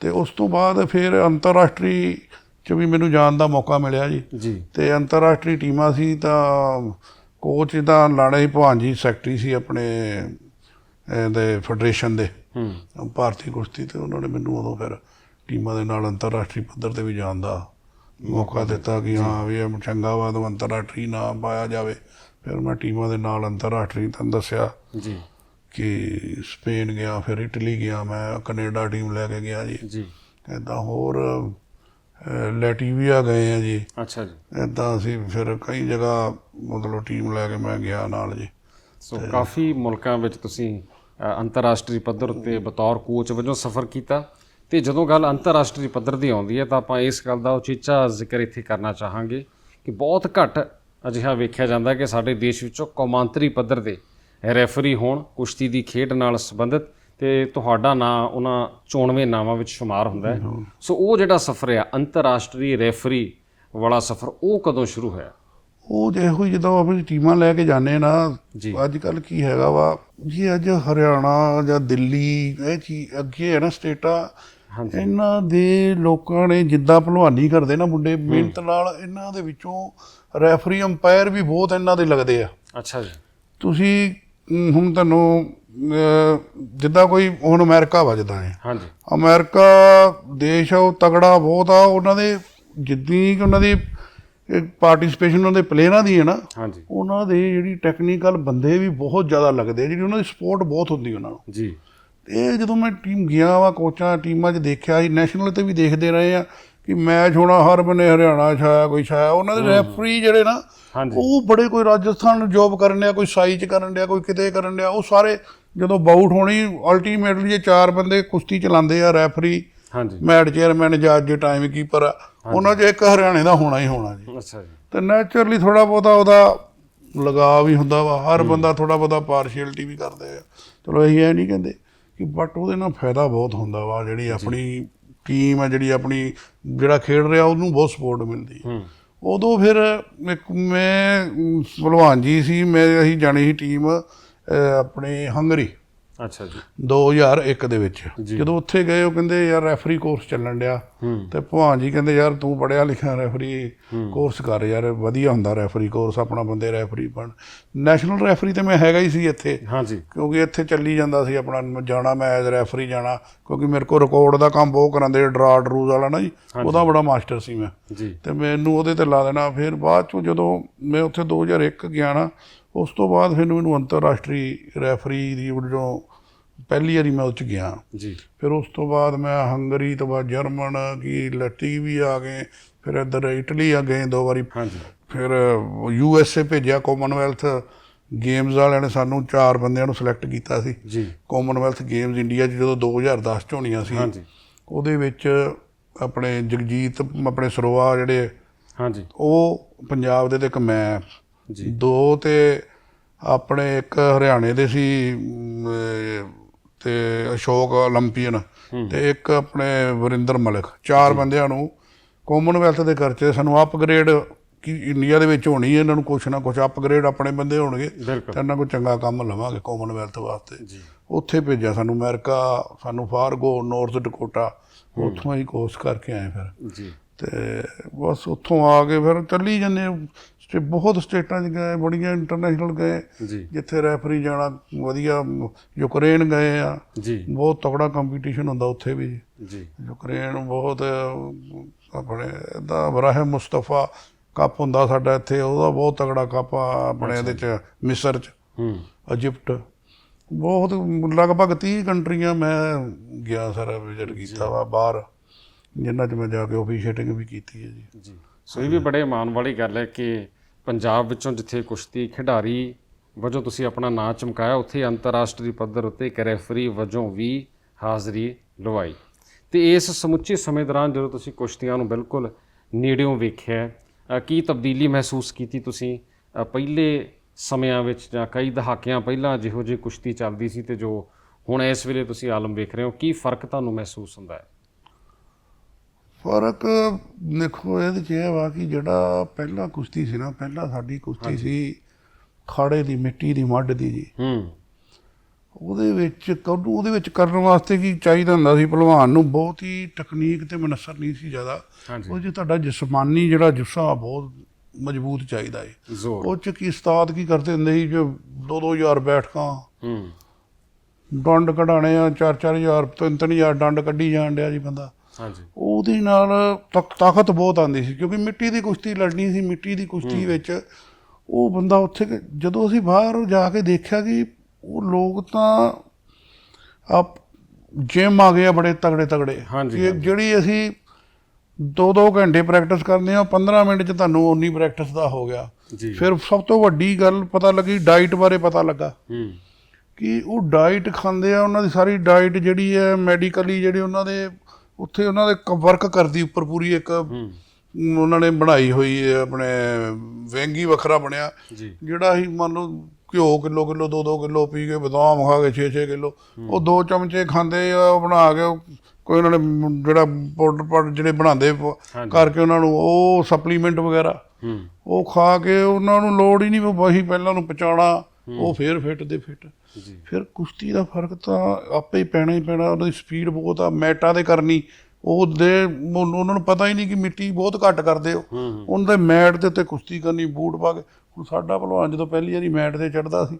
ਤੇ ਉਸ ਤੋਂ ਬਾਅਦ ਫਿਰ ਅੰਤਰਰਾਸ਼ਟਰੀ ਚ ਵੀ ਮੈਨੂੰ ਜਾਣ ਦਾ ਮੌਕਾ ਮਿਲਿਆ ਜੀ। ਤੇ ਅੰਤਰਰਾਸ਼ਟਰੀ ਟੀਮਾਂ ਸੀ ਤਾਂ ਕੋਚ ਦਾ ਲਾੜਾ ਹੀ ਭਵਾਨ ਜੀ ਸੈਕਟਰੀ ਸੀ ਆਪਣੇ ਇਹਦੇ ਫੈਡਰੇਸ਼ਨ ਦੇ। ਹੂੰ। ਭਾਰਤੀ ਕੁਸ਼ਤੀ ਤੇ ਉਹਨਾਂ ਨੇ ਮੈਨੂੰ ਉਦੋਂ ਫਿਰ ਟੀਮਾਂ ਦੇ ਨਾਲ ਅੰਤਰਰਾਸ਼ਟਰੀ ਪੱਧਰ ਤੇ ਵੀ ਜਾਣ ਦਾ ਮੌਕਾ ਦਿੱਤਾ ਕਿ ਹਾਂ ਵੀ ਇਹ ਚੰਗਾ ਵਾ ਤਾਂ ਅੰਤਰਰਾਸ਼ਟਰੀ ਨਾਮ ਪਾਇਆ ਜਾਵੇ। ਫਿਰ ਮੈਂ ਟੀਮਾਂ ਦੇ ਨਾਲ ਅੰਤਰਰਾਸ਼ਟਰੀ ਤੁਹਾਨੂੰ ਦੱਸਿਆ ਜੀ। ਕਿ ਸਪੇਨ ਗਿਆ ਫਿਰ ਇਟਲੀ ਗਿਆ ਮੈਂ ਕੈਨੇਡਾ ਟੀਮ ਲੈ ਕੇ ਗਿਆ ਜੀ। ਜੀ। ਇਦਾਂ ਹੋਰ ਲੈਟੀਵੀਆ ਗਏ ਆ ਜੀ। ਅੱਛਾ ਜੀ। ਇਦਾਂ ਅਸੀਂ ਫਿਰ ਕਈ ਜਗ੍ਹਾ ਮਤਲਬ ਟੀਮ ਲੈ ਕੇ ਮੈਂ ਗਿਆ ਨਾਲ ਜੀ। ਸੋ ਕਾਫੀ ਮੁਲਕਾਂ ਵਿੱਚ ਤੁਸੀਂ ਅੰਤਰਰਾਸ਼ਟਰੀ ਪੱਧਰ ਉੱਤੇ ਬਤੌਰ ਕੋਚ ਵਜੋਂ ਸਫ਼ਰ ਕੀਤਾ। ਤੇ ਜਦੋਂ ਗੱਲ ਅੰਤਰਰਾਸ਼ਟਰੀ ਪੱਧਰ ਦੀ ਆਉਂਦੀ ਹੈ ਤਾਂ ਆਪਾਂ ਇਸ ਗੱਲ ਦਾ ਉਚੇਚਾ ਜ਼ਿਕਰ ਇੱਥੇ ਕਰਨਾ ਚਾਹਾਂਗੇ ਕਿ ਬਹੁਤ ਘੱਟ ਅਜਿਹਾ ਵੇਖਿਆ ਜਾਂਦਾ ਕਿ ਸਾਡੇ ਦੇਸ਼ ਵਿੱਚੋਂ ਕੌਮਾਂਤਰੀ ਪੱਧਰ ਦੇ ਰੈਫਰੀ ਹੋਣ ਕੁਸ਼ਤੀ ਦੀ ਖੇਡ ਨਾਲ ਸੰਬੰਧਿਤ ਤੇ ਤੁਹਾਡਾ ਨਾਂ ਉਹਨਾਂ ਚੋਣਵੇਂ ਨਾਵਾਂ ਵਿੱਚ ਸ਼ੁਮਾਰ ਹੁੰਦਾ ਹੈ। ਸੋ ਉਹ ਜਿਹੜਾ ਸਫ਼ਰ ਆ ਅੰਤਰਰਾਸ਼ਟਰੀ ਰੈਫਰੀ ਵਾਲਾ ਸਫ਼ਰ ਉਹ ਕਦੋਂ ਸ਼ੁਰੂ ਹੋਇਆ? ਉਹ ਜਿਹੋ ਹੀ ਜਦੋਂ ਆਪਣੀ ਟੀਮਾਂ ਲੈ ਕੇ ਜਾਂਦੇ ਨਾ। ਅੱਜ ਕੱਲ ਕੀ ਹੈਗਾ ਵਾ ਜੀ ਅੱਜ ਹਰਿਆਣਾ ਜਾਂ ਦਿੱਲੀ ਇਹ ਚੀਜ਼ ਅੱਗੇ ਹੈ ਨਾ ਸਟੇਟਾਂ ਹਾਂਜੀ। ਇਹਨਾਂ ਦੇ ਲੋਕਾਂ ਨੇ ਜਿੱਦਾਂ ਭਲਵਾਨੀ ਕਰਦੇ ਨਾ ਮੁੰਡੇ ਮਿਹਨਤ ਨਾਲ ਇਹਨਾਂ ਦੇ ਵਿੱਚੋਂ ਰੈਫਰੀ ਅੰਪਾਇਰ ਵੀ ਬਹੁਤ ਇਹਨਾਂ ਦੇ ਲੱਗਦੇ ਆ। ਅੱਛਾ ਜੀ। ਤੁਸੀਂ ਹੁਣ ਤੁਹਾਨੂੰ ਜਿੱਦਾਂ ਕੋਈ ਹੁਣ ਅਮਰੀਕਾ ਵੱਜਦਾ ਹੈ ਹਾਂਜੀ। ਅਮਰੀਕਾ ਦੇਸ਼ ਉਹ ਤਗੜਾ ਬਹੁਤ ਆ ਉਹਨਾਂ ਦੇ ਜਿੱਦੀ ਕਿ ਉਹਨਾਂ ਦੀ ਪਾਰਟਿਸਿਪੇਸ਼ਨ ਉਹਨਾਂ ਦੇ ਪਲੇਅਰਾਂ ਦੀ ਹੈ ਨਾ ਹਾਂਜੀ। ਉਹਨਾਂ ਦੇ ਜਿਹੜੀ ਟੈਕਨੀਕਲ ਬੰਦੇ ਵੀ ਬਹੁਤ ਜ਼ਿਆਦਾ ਲੱਗਦੇ ਆ ਜਿਹੜੀ ਉਹਨਾਂ ਦੀ ਸਪੋਰਟ ਬਹੁਤ ਹੁੰਦੀ ਉਹਨਾਂ ਨੂੰ। ਜੀ। ਇਹ ਜਦੋਂ ਮੈਂ ਟੀਮ ਗਿਆ ਵਾ ਕੋਚਾਂ ਟੀਮਾਂ 'ਚ ਦੇਖਿਆ ਸੀ ਨੈਸ਼ਨਲ ਤੇ ਵੀ ਦੇਖਦੇ ਰਹੇ ਆ ਕਿ ਮੈਚ ਹੋਣਾ ਹਰ ਬੰਨੇ ਹਰਿਆਣਾ ਛਾਇਆ ਕੋਈ ਛਾਇਆ ਉਹਨਾਂ ਦੇ ਰੈਫਰੀ ਜਿਹੜੇ ਨਾ ਉਹ ਬੜੇ ਕੋਈ ਰਾਜਸਥਾਨ ਜੋਬ ਕਰਨ ਡਿਆ ਕੋਈ ਸਾਈ 'ਚ ਕਰਨ ਡਿਆ ਕੋਈ ਕਿਤੇ ਕਰਨ ਡਿਆ ਉਹ ਸਾਰੇ ਜਦੋਂ ਬਾਊਟ ਹੋਣੀ ਅਲਟੀਮੇਟਲੀ ਇਹ ਚਾਰ ਬੰਦੇ ਕੁਸ਼ਤੀ ਚਲਾਉਂਦੇ ਆ ਰੈਫਰੀ ਹਾਂਜੀ। ਮੈਟ ਚੇਅਰਮੈਨ ਜੱਜ ਟਾਈਮ ਕੀਪਰ ਉਹਨਾਂ 'ਚ ਇੱਕ ਹਰਿਆਣੇ ਦਾ ਹੋਣਾ ਹੀ ਹੋਣਾ ਜੀ। ਅੱਛਾ ਜੀ। ਤੇ ਨੇਚਰਲੀ ਥੋੜਾ ਬਹੁਤਾ ਉਹਦਾ ਲਗਾਅ ਵੀ ਹੁੰਦਾ ਵਾ। ਹਰ ਬੰਦਾ ਥੋੜਾ ਬਹੁਤਾ ਪਾਰਸ਼ੀਅਲਟੀ ਵੀ ਕਰਦੇ ਆ। ਚਲੋ ਇਹ ਨਹੀਂ ਕਹਿੰਦੇ ਕਿ ਬਟ ਉਹਦੇ ਨਾਲ ਫਾਇਦਾ ਬਹੁਤ ਹੁੰਦਾ ਵਾ ਜਿਹੜੀ ਆਪਣੀ ਟੀਮ ਆ ਜਿਹੜੀ ਆਪਣੀ ਜਿਹੜਾ ਖੇਡ ਰਿਹਾ ਉਹਨੂੰ ਬਹੁਤ ਸਪੋਰਟ ਮਿਲਦੀ ਹੈ ਹੂੰ। ਉਦੋਂ ਫਿਰ ਇੱਕ ਮੈਂ ਭਲਵਾਨ ਜੀ ਸੀ ਮੈਂ ਅਸੀਂ ਜਾਣੀ ਸੀ ਟੀਮ ਆਪਣੇ ਹੰਗਰੀ। ਅੱਛਾ ਜੀ। 2001 ਦੇ ਵਿੱਚ। ਜਦੋਂ ਉੱਥੇ ਗਏ ਉਹ ਕਹਿੰਦੇ ਯਾਰ ਰੈਫਰੀ ਕੋਰਸ ਚੱਲਣ ਡਿਆ। ਤੇ ਭਵਾਨ ਜੀ ਕਹਿੰਦੇ ਯਾਰ ਤੂੰ ਪੜਿਆ ਲਿਖਿਆ ਰੈਫਰੀ ਕੋਰਸ ਕਰ ਯਾਰ ਵਧੀਆ ਹੁੰਦਾ ਰੈਫਰੀ ਕੋਰਸ ਆਪਣਾ ਬੰਦੇ ਰੈਫਰੀ ਬਣ। ਨੈਸ਼ਨਲ ਰੈਫਰੀ ਤੇ ਮੈਂ ਹੈਗਾ ਹੀ ਸੀ ਇੱਥੇ। ਹਾਂਜੀ ਕਿਉਂਕਿ ਇੱਥੇ ਚੱਲੀ ਜਾਂਦਾ ਸੀ ਆਪਣਾ ਜਾਣਾ ਮੈਂ ਐਜ਼ ਰੈਫਰੀ ਜਾਣਾ। ਕਿਉਂਕਿ ਮੇਰੇ ਕੋਲ ਰਿਕਾਰਡ ਦਾ ਕੰਮ ਬਹੁਤ ਕਰਾਂਦੇ ਡਰਾ ਡਰੂਜ਼ ਵਾਲਾ ਨਾ ਜੀ ਉਹਦਾ ਬੜਾ ਮਾਸਟਰ ਸੀ ਮੈਂ। ਤੇ ਮੈਨੂੰ ਉਹਦੇ ਤੇ ਲਾ ਦੇਣਾ। ਫਿਰ ਬਾਅਦ ਚੋਂ ਜਦੋਂ ਮੈਂ ਉੱਥੇ 2001 ਗਿਆ ਨਾ ਉਸ ਤੋਂ ਬਾਅਦ ਫਿਰ ਮੈਨੂੰ ਅੰਤਰਰਾਸ਼ਟਰੀ ਰੈਫਰੀ ਦੀ ਜੋ ਪਹਿਲੀ ਵਾਰੀ ਮੈਂ ਉਹ 'ਚ ਗਿਆ। ਜੀ। ਫਿਰ ਉਸ ਤੋਂ ਬਾਅਦ ਮੈਂ ਹੰਗਰੀ ਤੋਂ ਬਾਅਦ ਜਰਮਨ ਕੀ ਲਟੀ ਵੀ ਆ ਗਏ ਫਿਰ ਇੱਧਰ ਇਟਲੀ ਆ ਗਏ ਦੋ ਵਾਰੀ। ਹਾਂਜੀ। ਫਿਰ ਯੂ ਐਸ ਏ ਭੇਜਿਆ ਕਾਮਨਵੈਲਥ ਗੇਮਸ ਵਾਲਿਆਂ ਨੇ ਸਾਨੂੰ ਚਾਰ ਬੰਦਿਆਂ ਨੂੰ ਸਿਲੈਕਟ ਕੀਤਾ ਸੀ। ਜੀ। ਕਾਮਨਵੈਲਥ ਗੇਮਸ ਇੰਡੀਆ 'ਚ ਜਦੋਂ 2010 ਚ ਹੋਣੀਆਂ ਸੀ ਹਾਂਜੀ। ਉਹਦੇ ਵਿੱਚ ਆਪਣੇ ਜਗਜੀਤ ਆਪਣੇ ਸਰੋਆ ਜਿਹੜੇ ਹਾਂਜੀ। ਉਹ ਪੰਜਾਬ ਦੇ ਤੇ ਇੱਕ ਮੈਂ ਜੀ। ਦੋ ਤੇ ਆਪਣੇ ਇੱਕ ਹਰਿਆਣੇ ਦੇ ਸੀ ਤੇ ਅਸ਼ੋਕ 올림픽ਨ ਤੇ ਇੱਕ ਆਪਣੇ ਵਰਿੰਦਰ ਮਲਕ। ਚਾਰ ਬੰਦਿਆਂ ਨੂੰ ਕਾਮਨਵੈਲਥ ਦੇ ਖਰਚੇ ਸਾਨੂੰ ਅਪਗ੍ਰੇਡ ਕਿ ਇੰਡੀਆ ਦੇ ਵਿੱਚ ਹੋਣੀ ਇਹਨਾਂ ਨੂੰ ਕੁਛ ਨਾ ਕੁਛ ਅਪਗ੍ਰੇਡ ਆਪਣੇ ਬੰਦੇ ਹੋਣਗੇ। ਤੇ ਇਹਨਾਂ ਕੋ ਚੰਗਾ ਕੰਮ ਲਵਾਂਗੇ ਕਾਮਨਵੈਲਥ ਵਾਸਤੇ। ਉੱਥੇ ਭੇਜਿਆ ਸਾਨੂੰ ਅਮਰੀਕਾ ਸਾਨੂੰ ਫਾਰਗੋ ਨਾਰਥ ਡਕੋਟਾ ਉੱਥੋਂ ਹੀ ਕੋਰਸ ਕਰਕੇ ਆਏ ਫਿਰ। ਜੀ। ਤੇ ਬਸ ਉੱਥੋਂ ਆ ਕੇ ਫਿਰ ਚੱਲੀ ਜਾਂਦੇ ਸਟੇ ਬਹੁਤ ਸਟੇਟਾਂ 'ਚ ਗਏ ਬੜੀਆਂ ਇੰਟਰਨੈਸ਼ਨਲ ਗਏ ਜਿੱਥੇ ਰੈਫਰੀ ਜਾਣਾ ਵਧੀਆ ਯੂਕਰੇਨ ਗਏ ਆ। ਬਹੁਤ ਤਕੜਾ ਕੰਪੀਟੀਸ਼ਨ ਹੁੰਦਾ ਉੱਥੇ ਵੀ। ਜੀ। ਯੂਕਰੇਨ ਬਹੁਤ ਆਪਣੇ ਦਾ ਬਰਾਹਿਮ ਮੁਸਤਫਾ ਕੱਪ ਹੁੰਦਾ ਸਾਡਾ ਇੱਥੇ ਉਹਦਾ ਬਹੁਤ ਤਕੜਾ ਕੱਪ ਆ ਆਪਣੇ ਇਹਦੇ 'ਚ ਮਿਸਰ 'ਚ। ਹੂੰ। ਇਜਿਪਟ। ਬਹੁਤ ਲਗਭਗ 30 ਕੰਟਰੀਆਂ ਮੈਂ ਗਿਆ ਸਾਰਾ ਵਿਜ਼ਿਟ ਕੀਤਾ ਵਾ ਬਾਹਰ ਜਿਨ੍ਹਾਂ 'ਚ ਮੈਂ ਜਾ ਕੇ ਆਫੀਸ਼ੀਏਟਿੰਗ ਵੀ ਕੀਤੀ ਹੈ ਜੀ। ਜੀ। ਸੋ ਇਹ ਵੀ ਬੜੇ ਮਾਣ ਵਾਲੀ ਗੱਲ ਹੈ ਕਿ ਪੰਜਾਬ ਵਿੱਚੋਂ ਜਿੱਥੇ ਕੁਸ਼ਤੀ ਖਿਡਾਰੀ ਵਜੋਂ ਤੁਸੀਂ ਆਪਣਾ ਨਾਂ ਚਮਕਾਇਆ, ਉੱਥੇ ਅੰਤਰਰਾਸ਼ਟਰੀ ਪੱਧਰ ਉੱਤੇ ਇੱਕ ਰੈਫਰੀ ਵਜੋਂ ਵੀ ਹਾਜ਼ਰੀ ਲਵਾਈ। ਤੇ ਇਸ ਸਮੁੱਚੇ ਸਮੇਂ ਦੌਰਾਨ ਜਦੋਂ ਤੁਸੀਂ ਕੁਸ਼ਤੀਆਂ ਨੂੰ ਬਿਲਕੁਲ ਨੇੜਿਓਂ ਵੇਖਿਆ ਕੀ ਤਬਦੀਲੀ ਮਹਿਸੂਸ ਕੀਤੀ ਤੁਸੀਂ ਪਹਿਲੇ ਸਮਿਆਂ ਵਿੱਚ ਜਾਂ ਕਈ ਦਹਾਕਿਆਂ ਪਹਿਲਾਂ ਜਿਹੋ ਜਿਹੀ ਕੁਸ਼ਤੀ ਚੱਲਦੀ ਸੀ ਤੇ ਜੋ ਹੁਣ ਇਸ ਵੇਲੇ ਤੁਸੀਂ ਆਲਮ ਵੇਖ ਰਹੇ ਹੋ, ਕੀ ਫ਼ਰਕ ਤੁਹਾਨੂੰ ਮਹਿਸੂਸ ਹੁੰਦਾ ਹੈ? ਫ਼ਰਕ ਦੇਖੋ ਇਹਦੇ 'ਚ ਇਹ ਵਾ ਕਿ ਜਿਹੜਾ ਪਹਿਲਾ ਕੁਸ਼ਤੀ ਸੀ ਨਾ ਪਹਿਲਾਂ ਸਾਡੀ ਕੁਸ਼ਤੀ ਸੀ ਖਾੜੇ ਦੀ ਮਿੱਟੀ ਦੀ ਮੱਡ ਦੀ ਜੀ। ਹੂੰ। ਉਹਦੇ ਵਿੱਚ ਕਦੋਂ ਉਹਦੇ ਵਿੱਚ ਕਰਨ ਵਾਸਤੇ ਕੀ ਚਾਹੀਦਾ ਹੁੰਦਾ ਸੀ ਪਹਿਲਵਾਨ ਨੂੰ? ਬਹੁਤ ਹੀ ਟੈਕਨੀਕ ਤੇ ਮਨਸਰ ਨਹੀਂ ਸੀ ਜ਼ਿਆਦਾ। ਉਹ 'ਚ ਤੁਹਾਡਾ ਜਿਸਮਾਨੀ ਜਿਹੜਾ ਜੁੱਸਾ ਬਹੁਤ ਮਜ਼ਬੂਤ ਚਾਹੀਦਾ ਜ਼ੋਰ। ਉਹ ਚ ਕੀ ਉਸਤਾਦ ਕੀ ਕਰਦੇ ਹੁੰਦੇ ਸੀ ਜੋ 2-2000 ਬੈਠਕਾਂ। ਹੂੰ। ਡੰਡ ਕਢਾਣੇ ਆ 4-4000 3-3000 ਡੰਡ ਕੱਢੀ ਜਾਣ ਡਿਆ ਜੀ ਬੰਦਾ। ਹਾਂਜੀ। ਉਹਦੇ ਨਾਲ ਤਕ- ਤਾਕਤ ਬਹੁਤ ਆਉਂਦੀ ਸੀ ਕਿਉਂਕਿ ਮਿੱਟੀ ਦੀ ਕੁਸ਼ਤੀ ਲੜਨੀ ਸੀ ਮਿੱਟੀ ਦੀ ਕੁਸ਼ਤੀ ਵਿੱਚ ਉਹ ਬੰਦਾ ਉੱਥੇ ਜਦੋਂ ਅਸੀਂ ਬਾਹਰ ਜਾ ਕੇ ਦੇਖਿਆ ਕਿ ਉਹ ਲੋਕ ਤਾਂ ਆਪ ਜਿਮ ਆ ਗਏ ਬੜੇ ਤਗੜੇ ਤਗੜੇ ਹਾਂਜੀ, ਜਿਹੜੀ ਅਸੀਂ 2-2 ਘੰਟੇ ਪ੍ਰੈਕਟਿਸ ਕਰਦੇ ਆ 15 ਮਿੰਟ ਚ ਤੁਹਾਨੂੰ ਉਨੀ ਪ੍ਰੈਕਟਿਸ ਦਾ ਹੋ ਗਿਆ। ਫਿਰ ਸਭ ਤੋਂ ਵੱਡੀ ਗੱਲ ਪਤਾ ਲੱਗੀ ਡਾਈਟ ਬਾਰੇ ਪਤਾ ਲੱਗਾ। ਹੂੰ। ਕਿ ਉਹ ਡਾਈਟ ਖਾਂਦੇ ਆ ਉਹਨਾਂ ਦੀ ਸਾਰੀ ਡਾਈਟ ਜਿਹੜੀ ਹੈ ਮੈਡੀਕਲੀ ਜਿਹੜੀ ਉਹਨਾਂ ਦੇ ਉੱਥੇ ਉਹਨਾਂ ਦੇ ਵਰਕ ਕਰਦੀ ਉੱਪਰ ਪੂਰੀ ਇੱਕ ਉਹਨਾਂ ਨੇ ਬਣਾਈ ਹੋਈ ਹੈ ਆਪਣੇ ਵੈਂਗੀ ਵੱਖਰਾ ਬਣਿਆ। ਜਿਹੜਾ ਹੀ ਮੰਨ ਲਓ ਘਿਓ ਕਿਲੋ ਕਿਲੋ 2-2 ਕਿਲੋ ਪੀ ਕੇ ਬਦਾਮ ਖਾ ਕੇ 6-6 ਕਿਲੋ ਉਹ ਦੋ ਚਮਚੇ ਖਾਂਦੇ ਆ ਉਹ ਬਣਾ ਕੇ ਕੋਈ ਉਹਨਾਂ ਨੇ ਜਿਹੜਾ ਪਾਊਡਰ ਪਾਊਡਰ ਜਿਹੜੇ ਬਣਾਉਂਦੇ। ਕਰਕੇ ਉਹਨਾਂ ਨੂੰ ਉਹ ਸਪਲੀਮੈਂਟ ਵਗੈਰਾ ਉਹ ਖਾ ਕੇ ਉਹਨਾਂ ਨੂੰ ਲੋੜ ਹੀ ਨਹੀਂ ਵਹੀ ਪਹਿਲਾਂ ਨੂੰ ਪਚਾਉਣਾ ਉਹ ਫੇਰ ਫਿੱਟ ਦੇ ਫਿੱਟ। ਫਿਰ ਕੁਸ਼ਤੀ ਦਾ ਫ਼ਰਕ ਤਾਂ ਆਪੇ ਹੀ ਪੈਣਾ ਹੀ ਪੈਣਾ ਉਹਨਾਂ ਦੀ ਸਪੀਡ ਬਹੁਤ ਆ ਮੈਟਾਂ ਦੇ ਕਰਨੀ ਉਹ ਦੇ ਉਹਨੂੰ- ਨੂੰ ਪਤਾ ਹੀ ਨਹੀਂ ਕਿ ਮਿੱਟੀ ਬਹੁਤ ਘੱਟ ਕਰਦੇ ਹੋ ਉਹਨਾਂ ਦੇ ਮੈਟ ਦੇ ਉੱਤੇ ਕੁਸ਼ਤੀ ਕਰਨੀ ਬੂਟ ਪਾ ਕੇ ਹੁਣ ਸਾਡਾ ਭਲਵਾਨ ਜਦੋਂ ਪਹਿਲੀ ਵਾਰੀ ਮੈਟ ਤੇ ਚੜਦਾ ਸੀ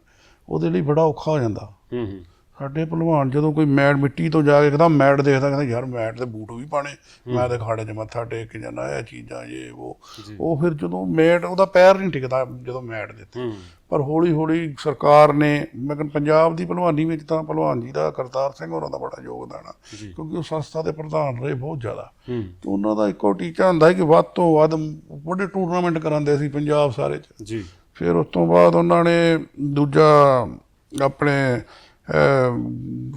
ਉਹਦੇ ਲਈ ਬੜਾ ਔਖਾ ਹੋ ਜਾਂਦਾ। ਹੂੰ ਹੂੰ। ਸਾਡੇ ਭਲਵਾਨ ਜਦੋਂ ਕੋਈ ਮੈਟ ਮਿੱਟੀ ਤੋਂ ਜਾ ਕੇ ਇੱਕਦਮ ਮੈਟ ਦੇਖਦਾ ਕਹਿੰਦਾ ਯਾਰ ਮੈਟ ਤੇ ਬੂਟ ਵੀ ਪਾਣੇ ਮੈਂ ਤੇ ਖਾੜੇ 'ਚ ਮੱਥਾ ਟੇਕ ਕੇ ਜਾਣਾ ਇਹ ਚੀਜ਼ਾਂ ਇਹ ਉਹ। ਉਹ ਫਿਰ ਜਦੋਂ ਮੈਟ ਉਹਦਾ ਪੈਰ ਨਹੀਂ ਟਿਕਦਾ ਜਦੋਂ ਮੈਟ ਦੇ ਉੱਤੇ। ਪਰ ਹੌਲੀ ਹੌਲੀ ਸਰਕਾਰ ਨੇ ਮੈਂ ਕਹਿੰਦਾ ਪੰਜਾਬ ਦੀ ਭਲਵਾਨੀ ਵਿੱਚ ਤਾਂ ਭਲਵਾਨ ਜੀ ਦਾ ਕਰਤਾਰ ਸਿੰਘ ਹੋਰਾਂ ਦਾ ਬੜਾ ਯੋਗਦਾਨ ਆ। ਕਿਉਂਕਿ ਉਹ ਸੰਸਥਾ ਦੇ ਪ੍ਰਧਾਨ ਰਹੇ ਬਹੁਤ ਜ਼ਿਆਦਾ। ਤੇ ਉਹਨਾਂ ਦਾ ਇੱਕੋ ਟੀਚਾ ਹੁੰਦਾ ਹੈ ਕਿ ਵੱਧ ਤੋਂ ਵੱਧ ਵੱਡੇ ਟੂਰਨਾਮੈਂਟ ਕਰਾਉਂਦੇ ਸੀ ਪੰਜਾਬ ਸਾਰੇ ਚ। ਜੀ। ਫਿਰ ਉਸ ਤੋਂ ਬਾਅਦ ਉਹਨਾਂ ਨੇ ਦੂਜਾ ਆਪਣੇ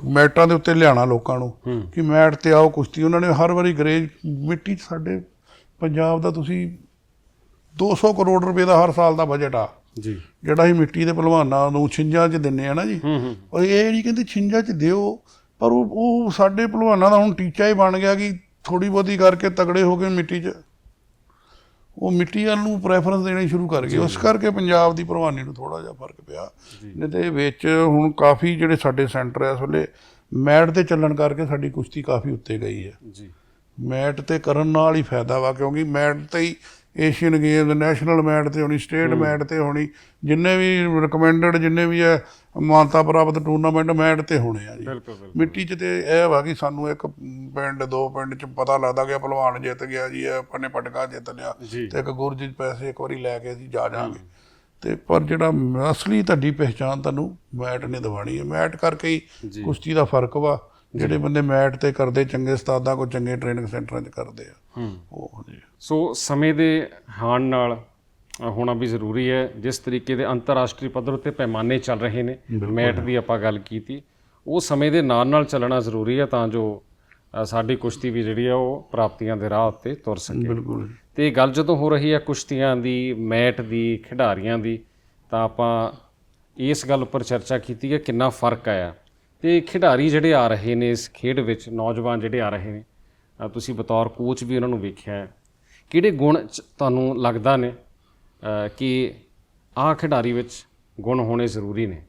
ਮੈਟਾਂ ਦੇ ਉੱਤੇ ਲਿਆਣਾ ਲੋਕਾਂ ਨੂੰ ਕਿ ਮੈਟ ਤੇ ਆਓ ਕੁਸ਼ਤੀ। ਉਹਨਾਂ ਨੇ ਹਰ ਵਾਰੀ ਗਰੇਜ ਮਿੱਟੀ 'ਚ ਸਾਡੇ ਪੰਜਾਬ ਦਾ ਤੁਸੀਂ 200 ਕਰੋੜ ਰੁਪਏ ਦਾ ਹਰ ਸਾਲ ਦਾ ਬਜਟ ਆ। ਜੀ। ਜਿਹੜਾ ਹੀ ਮਿੱਟੀ ਦੇ ਪਹਿਲਵਾਨਾਂ ਨੂੰ ਛਿੰਝਾਂ 'ਚ ਦਿੰਨੇ ਆ ਨਾ ਜੀ। ਉਹ ਇਹ ਨਹੀਂ ਕਹਿੰਦੇ ਛਿੰਝਾਂ 'ਚ ਦਿਓ ਪਰ ਉਹ ਉਹ ਸਾਡੇ ਪਹਿਲਵਾਨਾਂ ਦਾ ਹੁਣ ਟੀਚਾ ਹੀ ਬਣ ਗਿਆ ਕਿ ਥੋੜੀ ਬਹੁਤੀ ਕਰਕੇ ਤਗੜੇ ਹੋ ਕੇ ਮਿੱਟੀ 'ਚ। ਉਹ ਮਿੱਟੀ ਵੱਲ ਨੂੰ ਪ੍ਰੈਫਰੈਂਸ ਦੇਣੀ ਸ਼ੁਰੂ ਕਰ ਗਏ। ਉਸ ਕਰਕੇ ਪੰਜਾਬ ਦੀ ਪਹਿਲਵਾਨੀ ਨੂੰ ਥੋੜਾ ਜਿਹਾ ਫ਼ਰਕ ਪਿਆ। ਨਹੀਂ ਤੇ ਵਿੱਚ ਹੁਣ ਕਾਫੀ ਜਿਹੜੇ ਸਾਡੇ ਸੈਂਟਰ ਆ ਇਸ ਵੇਲੇ ਮੈਟ ਤੇ ਚੱਲਣ ਕਰਕੇ ਸਾਡੀ ਕੁਸ਼ਤੀ ਕਾਫੀ ਉੱਤੇ ਗਈ ਹੈ। ਜੀ। ਮੈਟ ਤੇ ਕਰਨ ਨਾਲ ਹੀ ਫਾਇਦਾ ਵਾ ਕਿਉਂਕਿ ਮੈਟ ਤੇ ਹੀ ਏਸ਼ੀਅਨ ਗੇਮਸ ਨੈਸ਼ਨਲ ਮੈਟ ਤੇ ਹੋਣੀ ਸਟੇਟ ਮੈਟ ਤੇ ਹੋਣੀ ਜਿੰਨੇ ਵੀ ਰეკਮੈਂਡਡ ਜਿੰਨੇ ਵੀ ਹੈ ਮਾਨਤਾ ਪ੍ਰਾਪਤ ਟੂਰਨਾਮੈਂਟ ਮੈਟ ਤੇ ਹੋਣੇ ਆ ਜੀ। ਮਿੱਟੀ 'ਚ ਤੇ ਇਹ ਵਾ ਕਿ ਸਾਨੂੰ ਇੱਕ ਪਿੰਡ ਦੋ ਪਿੰਡ 'ਚ ਪਤਾ ਲੱਗਦਾ ਕਿ ਪਹਿਲਵਾਨ ਜਿੱਤ ਗਿਆ ਜੀ ਇਹ ਆਪਾਂ ਨੇ ਪਟਕਾ ਜਿੱਤ ਲਿਆ ਤੇ ਇੱਕ ਗੁਰਜੀਤ ਪੈਸੇ ਇੱਕ ਵਾਰੀ ਲੈ ਕੇ ਅਸੀਂ ਜਾ ਜਾਾਂਗੇ ਤੇ ਪਰ ਜਿਹੜਾ ਅਸਲੀ ਤੁਹਾਡੀ ਪਹਿਚਾਨ ਤੁਹਾਨੂੰ ਮੈਟ ਨੇ ਦਿਵਾਣੀ ਹੈ। ਮੈਟ ਕਰਕੇ ਹੀ। ਕੁਸ਼ਤੀ ਦਾ ਫ਼ਰਕ ਵਾ। ਜਿਹੜੇ ਬੰਦੇ ਮੈਟ ਤੇ ਕਰਦੇ ਚੰਗੇ ਉਸਤਾਦਾਂ ਕੋ ਚੰਗੇ ਟ੍ਰੇਨਿੰਗ ਸੈਂਟਰਾਂ 'ਚ ਕਰਦੇ ਆ। ਹੂੰ। ਉਹ ਜੀ ਸੋ ਸਮੇਂ ਦੇ ਹਾਣ ਨਾਲ ਹੋਣਾ ਵੀ ਜ਼ਰੂਰੀ ਹੈ। ਜਿਸ ਤਰੀਕੇ ਦੇ ਅੰਤਰਰਾਸ਼ਟਰੀ ਪੱਧਰ ਉੱਤੇ ਪੈਮਾਨੇ ਚੱਲ ਰਹੇ ਨੇ ਮੈਟ ਦੀ ਆਪਾਂ ਗੱਲ ਕੀਤੀ। ਉਹ ਸਮੇਂ ਦੇ ਨਾਲ ਨਾਲ ਚੱਲਣਾ ਜ਼ਰੂਰੀ ਹੈ ਤਾਂ ਜੋ ਸਾਡੀ ਕੁਸ਼ਤੀ ਵੀ ਜਿਹੜੀ ਹੈ ਉਹ ਪ੍ਰਾਪਤੀਆਂ ਦੇ ਰਾਹ ਉੱਤੇ ਤੁਰ ਸਕੇ। ਬਿਲਕੁਲ। ਤੇ ਗੱਲ ਜਦੋਂ ਹੋ ਰਹੀ ਹੈ ਕੁਸ਼ਤੀਆਂ ਦੀ ਮੈਟ ਦੀ ਖਿਡਾਰੀਆਂ ਦੀ ਤਾਂ ਆਪਾਂ ਇਸ ਗੱਲ ਉੱਪਰ ਚਰਚਾ ਕੀਤੀ ਹੈ ਕਿੰਨਾ ਫ਼ਰਕ ਆਇਆ। ਤੇ ਖਿਡਾਰੀ ਜਿਹੜੇ ਆ ਰਹੇ ਨੇ ਇਸ ਖੇਡ ਵਿੱਚ ਨੌਜਵਾਨ ਜਿਹੜੇ ਆ ਰਹੇ ਨੇ ਤੁਸੀਂ ਬਤੌਰ ਕੋਚ ਵੀ ਉਹਨਾਂ ਨੂੰ ਵੇਖਿਆ ਹੈ। ਕਿਹੜੇ ਗੁਣ ਤੁਹਾਨੂੰ ਲੱਗਦਾ ਨੇ ਕਿ ਆਹ ਖਿਡਾਰੀ ਵਿੱਚ ਗੁਣ ਹੋਣੇ ਜ਼ਰੂਰੀ ਨੇ?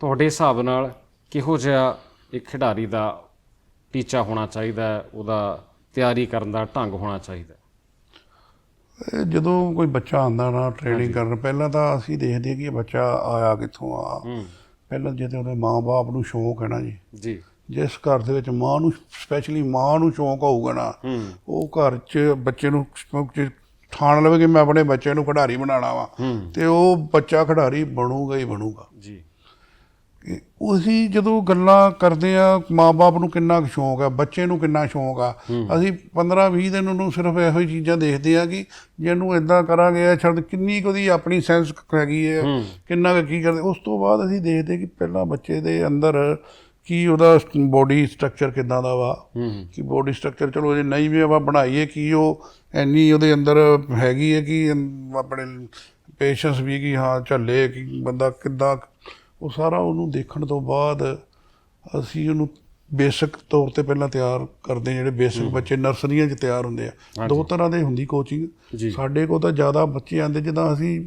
ਤੁਹਾਡੇ ਹਿਸਾਬ ਨਾਲ ਕਿਹੋ ਜਿਹਾ ਇੱਕ ਖਿਡਾਰੀ ਦਾ ਟੀਚਾ ਹੋਣਾ ਚਾਹੀਦਾ ਹੈ ਉਹਦਾ ਤਿਆਰੀ ਕਰਨ ਦਾ ਢੰਗ ਹੋਣਾ ਚਾਹੀਦਾ ਜਦੋਂ ਕੋਈ ਬੱਚਾ ਆਂਦਾ ਨਾ ਟ੍ਰੇਨਿੰਗ ਕਰਨ ਪਹਿਲਾਂ ਤਾਂ ਅਸੀਂ ਦੇਖਦੇ ਹਾਂ ਕਿ ਇਹ ਬੱਚਾ ਆਇਆ ਕਿੱਥੋਂ ਆ। ਹੂੰ। ਪਹਿਲਾਂ ਜੇ ਤੇ ਉਹਦੇ ਮਾਂ-ਬਾਪ ਨੂੰ ਸ਼ੌਂਕ ਹੈ ਨਾ ਜੀ ਜੀ। ਜਿਸ ਘਰ ਦੇ ਵਿੱਚ ਮਾਂ ਨੂੰ ਸਪੈਸ਼ਲੀ ਮਾਂ ਨੂੰ ਸ਼ੌਂਕ ਹੋਊਗਾ ਨਾ ਉਹ ਘਰ 'ਚ ਬੱਚੇ ਨੂੰ ਠਾਣ ਲਵੇ ਕਿ ਮੈਂ ਆਪਣੇ ਬੱਚੇ ਨੂੰ ਖਿਡਾਰੀ ਬਣਾਉਣਾ ਵਾ ਤੇ ਉਹ ਬੱਚਾ ਖਿਡਾਰੀ ਬਣੂਗਾ ਹੀ ਬਣੂਗਾ। ਜੀ। ਅਸੀਂ ਜਦੋਂ ਗੱਲਾਂ ਕਰਦੇ ਆ ਮਾਪੇ ਨੂੰ ਕਿੰਨਾ ਸ਼ੌਂਕ ਆ ਬੱਚੇ ਨੂੰ ਕਿੰਨਾ ਸ਼ੌਂਕ ਆ ਅਸੀਂ 15 20 ਦਿਨ ਉਹਨੂੰ ਸਿਰਫ ਇਹੋ ਹੀ ਚੀਜ਼ਾਂ ਦੇਖਦੇ ਆ ਕਿ ਜੇ ਇਹਨੂੰ ਇਦਾਂ ਕਰਾਂਗੇ ਇਹ ਛੱਡ ਕਿੰਨੀ ਉਹਦੀ ਆਪਣੀ ਸੈਂਸ ਹੈਗੀ ਹੈ। ਕਿੰਨਾ ਕੁ ਕੀ ਕਰਦੇ ਉਸ ਤੋਂ ਬਾਅਦ ਅਸੀਂ ਦੇਖਦੇ ਕਿ ਪਹਿਲਾਂ ਬੱਚੇ ਦੇ ਅੰਦਰ ਕੀ ਉਹਦਾ ਬੋਡੀ ਸਟਰਕਚਰ ਕਿਦਾਂ ਦਾ ਵਾ ਕਿ ਬੋਡੀ ਸਟਰਕਚਰ ਚਲੋ ਜੇ ਨਹੀਂ ਵੀ ਆਪਾਂ ਬਣਾਈਏ ਕਿ ਉਹ ਇੰਨੀ ਉਹਦੇ ਅੰਦਰ ਹੈਗੀ ਹੈ ਕਿ ਆਪਣੇ ਪੇਸ਼ੈਂਸ ਵੀ ਕਿ ਹਾਂ ਝੱਲੇ ਕਿ ਬੰਦਾ ਕਿੱਦਾਂ ਉਹ ਸਾਰਾ ਉਹਨੂੰ ਦੇਖਣ ਤੋਂ ਬਾਅਦ ਅਸੀਂ ਉਹਨੂੰ ਬੇਸਿਕ ਤੌਰ ਤੇ ਪਹਿਲਾਂ ਤਿਆਰ ਕਰਦੇ ਜਿਹੜੇ ਬੇਸਿਕ ਬੱਚੇ ਨਰਸਰੀਆਂ 'ਚ ਤਿਆਰ ਹੁੰਦੇ ਆ। ਦੋ ਤਰ੍ਹਾਂ ਦੇ ਹੁੰਦੀ ਕੋਚਿੰਗ ਸਾਡੇ ਕੋਲ ਤਾਂ ਜ਼ਿਆਦਾ ਬੱਚੇ ਆਂਦੇ ਜਿੱਦਾਂ ਅਸੀਂ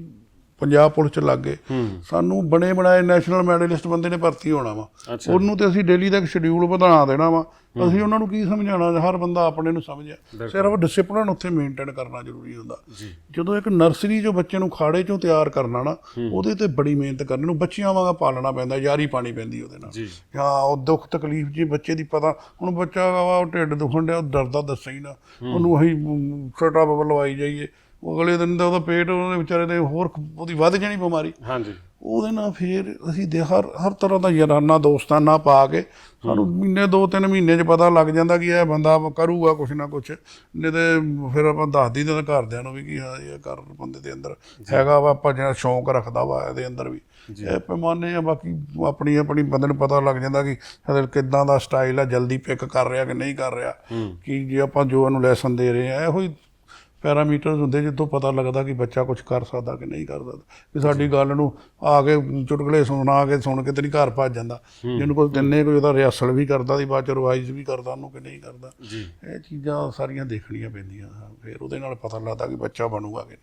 ਪੰਜਾਬ ਪੁਲਿਸ ਚ ਲੱਗ ਗਏ। ਸਾਨੂੰ ਬਣੇ ਬਣਾਏ ਨੈਸ਼ਨਲ ਮੈਡਲਿਸਟ ਬੰਦੇ ਨੇ ਭਰਤੀ ਹੋਣਾ ਵਾ। ਉਹਨੂੰ ਤੇ ਅਸੀਂ ਡੇਲੀ ਦਾ ਇੱਕ ਸ਼ਡਿਊਲ ਬਣਾ ਦੇਣਾ ਵਾ। ਅਸੀਂ ਉਹਨਾਂ ਨੂੰ ਕੀ ਸਮਝਾਉਣਾ? ਹਰ ਬੰਦਾ ਆਪਣੇ ਨੂੰ ਸਮਝਿਆ ਸਿਰਫ ਡਿਸਪਲਿਨ ਉੱਥੇ ਮੇਨਟੇਨ ਕਰਨਾ ਜ਼ਰੂਰੀ ਹੁੰਦਾ। ਜਦੋਂ ਇੱਕ ਨਰਸਰੀ ਜੋ ਬੱਚੇ ਨੂੰ ਖਾੜੇ ਚੋਂ ਤਿਆਰ ਕਰਨਾ ਨਾ ਉਹਦੇ ਤੇ ਬੜੀ ਮਿਹਨਤ ਕਰਨੀ। ਨੂੰ ਬੱਚਿਆਂ ਵਾਂਗਾ ਪਾਲਣਾ ਪੈਂਦਾ ਯਾਰੀ ਪਾਣੀ ਪੈਂਦੀ ਉਹਦੇ ਨਾਲ। ਜੀ। ਉਹ ਦੁੱਖ ਤਕਲੀਫ ਜੀ ਬੱਚੇ ਦੀ ਪਤਾ ਹੁਣ ਬੱਚਾ ਵਾ ਉਹ ਢਿੱਡ ਦੁਖਣ ਡਿਆ ਉਹ ਡਰਦਾ ਦੱਸੇ ਹੀ ਨਾ। ਉਹਨੂੰ ਅਸੀਂ ਸਟਾਪ ਲਵਾਈ ਜਾਈਏ। ਉਹ ਅਗਲੇ ਦਿਨ ਦਾ ਉਹਦਾ ਪੇਟ ਉਹਨੇ ਵਿਚਾਰੇ ਦੇ ਹੋਰ ਉਹਦੀ ਵੱਧ ਜਾਣੀ ਬਿਮਾਰੀ। ਹਾਂਜੀ। ਉਹਦੇ ਨਾਲ ਫਿਰ ਅਸੀਂ ਦੇ ਹਰ ਹਰ ਤਰ੍ਹਾਂ ਦਾ ਯਾਰਾਨਾ ਦੋਸਤਾਨਾ ਪਾ ਕੇ ਸਾਨੂੰ ਮਹੀਨੇ ਦੋ ਤਿੰਨ ਮਹੀਨੇ 'ਚ ਪਤਾ ਲੱਗ ਜਾਂਦਾ ਕਿ ਇਹ ਬੰਦਾ ਕਰੂਗਾ ਕੁਛ ਨਾ ਕੁਛ। ਨਹੀਂ ਤੇ ਫਿਰ ਆਪਾਂ ਦੱਸ ਦਈਦਾ ਤਾਂ ਘਰਦਿਆਂ ਨੂੰ ਵੀ ਕਿ ਹਾਂ ਇਹ ਕਰ ਬੰਦੇ ਦੇ ਅੰਦਰ ਹੈਗਾ ਵਾ ਆਪਾਂ ਜਿਹੜਾ ਸ਼ੌਂਕ ਰੱਖਦਾ ਵਾ ਇਹਦੇ ਅੰਦਰ ਵੀ। ਇਹ ਪੈਮਾਨੇ ਆ ਬਾਕੀ ਆਪਣੀ ਆਪਣੀ ਬੰਦੇ ਨੂੰ ਪਤਾ ਲੱਗ ਜਾਂਦਾ ਕਿ ਇਹਦਾ ਕਿੱਦਾਂ ਦਾ ਸਟਾਈਲ ਆ ਜਲਦੀ ਪਿਕ ਕਰ ਰਿਹਾ ਕਿ ਨਹੀਂ ਕਰ ਰਿਹਾ। ਕਿ ਜੇ ਆਪਾਂ ਜੋ ਇਹਨੂੰ ਲੈਸਨ ਦੇ ਰਹੇ ਆ ਇਹੋ ਹੀ ਪੈਰਾਮੀਟਰਸ ਹੁੰਦੇ ਜਿੱਦੋਂ ਪਤਾ ਲੱਗਦਾ ਕਿ ਬੱਚਾ ਕੁਝ ਕਰ ਸਕਦਾ ਕਿ ਨਹੀਂ ਕਰ ਸਕਦਾ। ਕਿ ਸਾਡੀ ਗੱਲ ਨੂੰ ਆ ਕੇ ਚੁਟਕਲੇ ਸੁਣਾ ਕੇ ਸੁਣ ਕੇ ਤੇ ਨਹੀਂ ਘਰ ਭੱਜ ਜਾਂਦਾ। ਜਿਹਨੂੰ ਕੋਈ ਦਿੰਨੇ ਕੋਈ ਉਹਦਾ ਰਿਹਰਸਲ ਵੀ ਕਰਦਾ ਦੀ ਬਾਅਦ ਚ ਰਿਵਾਈਜ਼ ਵੀ ਕਰਦਾ ਉਹਨੂੰ ਕਿ ਨਹੀਂ ਕਰਦਾ। ਇਹ ਚੀਜ਼ਾਂ ਸਾਰੀਆਂ ਦੇਖਣੀਆਂ ਪੈਂਦੀਆਂ। ਫਿਰ ਉਹਦੇ ਨਾਲ ਪਤਾ ਲੱਗਦਾ ਕਿ ਬੱਚਾ ਬਣੂਗਾ ਕਿ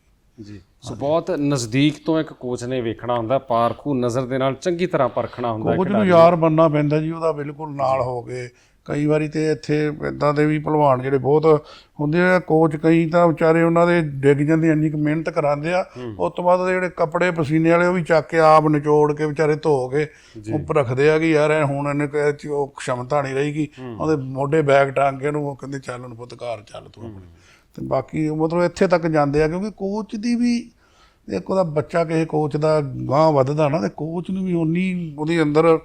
ਜੀ। ਸੋ ਬਹੁਤ ਨਜ਼ਦੀਕ ਤੋਂ ਇੱਕ ਕੋਚ ਨੇ ਵੇਖਣਾ ਹੁੰਦਾ ਪਾਰਖੂ ਨਜ਼ਰ ਦੇ ਨਾਲ ਚੰਗੀ ਤਰ੍ਹਾਂ ਪਰਖਣਾ ਹੁੰਦਾ ਕੋਚ ਨੂੰ ਯਾਰ ਬੰਨਾ ਪੈਂਦਾ ਜੀ ਉਹਦਾ ਬਿਲਕੁਲ ਨਾਲ ਹੋ ਕੇ ਕਈ ਵਾਰੀ ਤੇ ਇੱਥੇ ਇਦਾਂ ਦੇ ਵੀ ਭਲਵਾਨ ਜਿਹੜੇ ਬਹੁਤ ਹੁੰਦੇ ਆ ਕੋਚ ਕਈ ਤਾਂ ਵਿਚਾਰੇ ਉਹਨਾਂ ਦੇ ਡਿੱਗ ਜਾਂਦੇ ਇੰਨੀ ਕੁ ਮਿਹਨਤ ਕਰਾਉਂਦੇ ਆ। ਉਸ ਤੋਂ ਬਾਅਦ ਜਿਹੜੇ ਕੱਪੜੇ ਪਸੀਨੇ ਵਾਲੇ ਉਹ ਵੀ ਚੱਕ ਕੇ ਆਪ ਨਿਚੋੜ ਕੇ ਵਿਚਾਰੇ ਧੋ ਕੇ ਉੱਪਰ ਰੱਖਦੇ ਆ ਕਿ ਯਾਰ ਇਹ ਹੁਣ ਇਹਨੇ ਕਿ ਉਹ ਖਸ਼ਮਤਾ ਨਹੀਂ ਰਹੀਗੀ ਉਹਦੇ ਮੋਢੇ ਬੈਗ ਟਾਂਗ ਕੇ ਉਹਨੂੰ ਉਹ ਕਹਿੰਦੇ ਚੱਲ ਉਹਨੂੰ ਪੁੱਤ ਘਰ ਚੱਲ ਤੂੰ ਆਪਣੇ। ਤੇ ਬਾਕੀ ਮਤਲਬ ਇੱਥੇ ਤੱਕ ਜਾਂਦੇ ਆ ਕਿਉਂਕਿ ਕੋਚ ਦੀ ਵੀ ਇੱਕ ਉਹਦਾ ਬੱਚਾ ਕਿਸੇ ਕੋਚ ਦਾ ਗਾਂ ਵੱਧਦਾ ਨਾ ਤੇ ਕੋਚ ਨੂੰ ਵੀ ਉਨੀ ਉਹਦੇ ਅੰਦਰ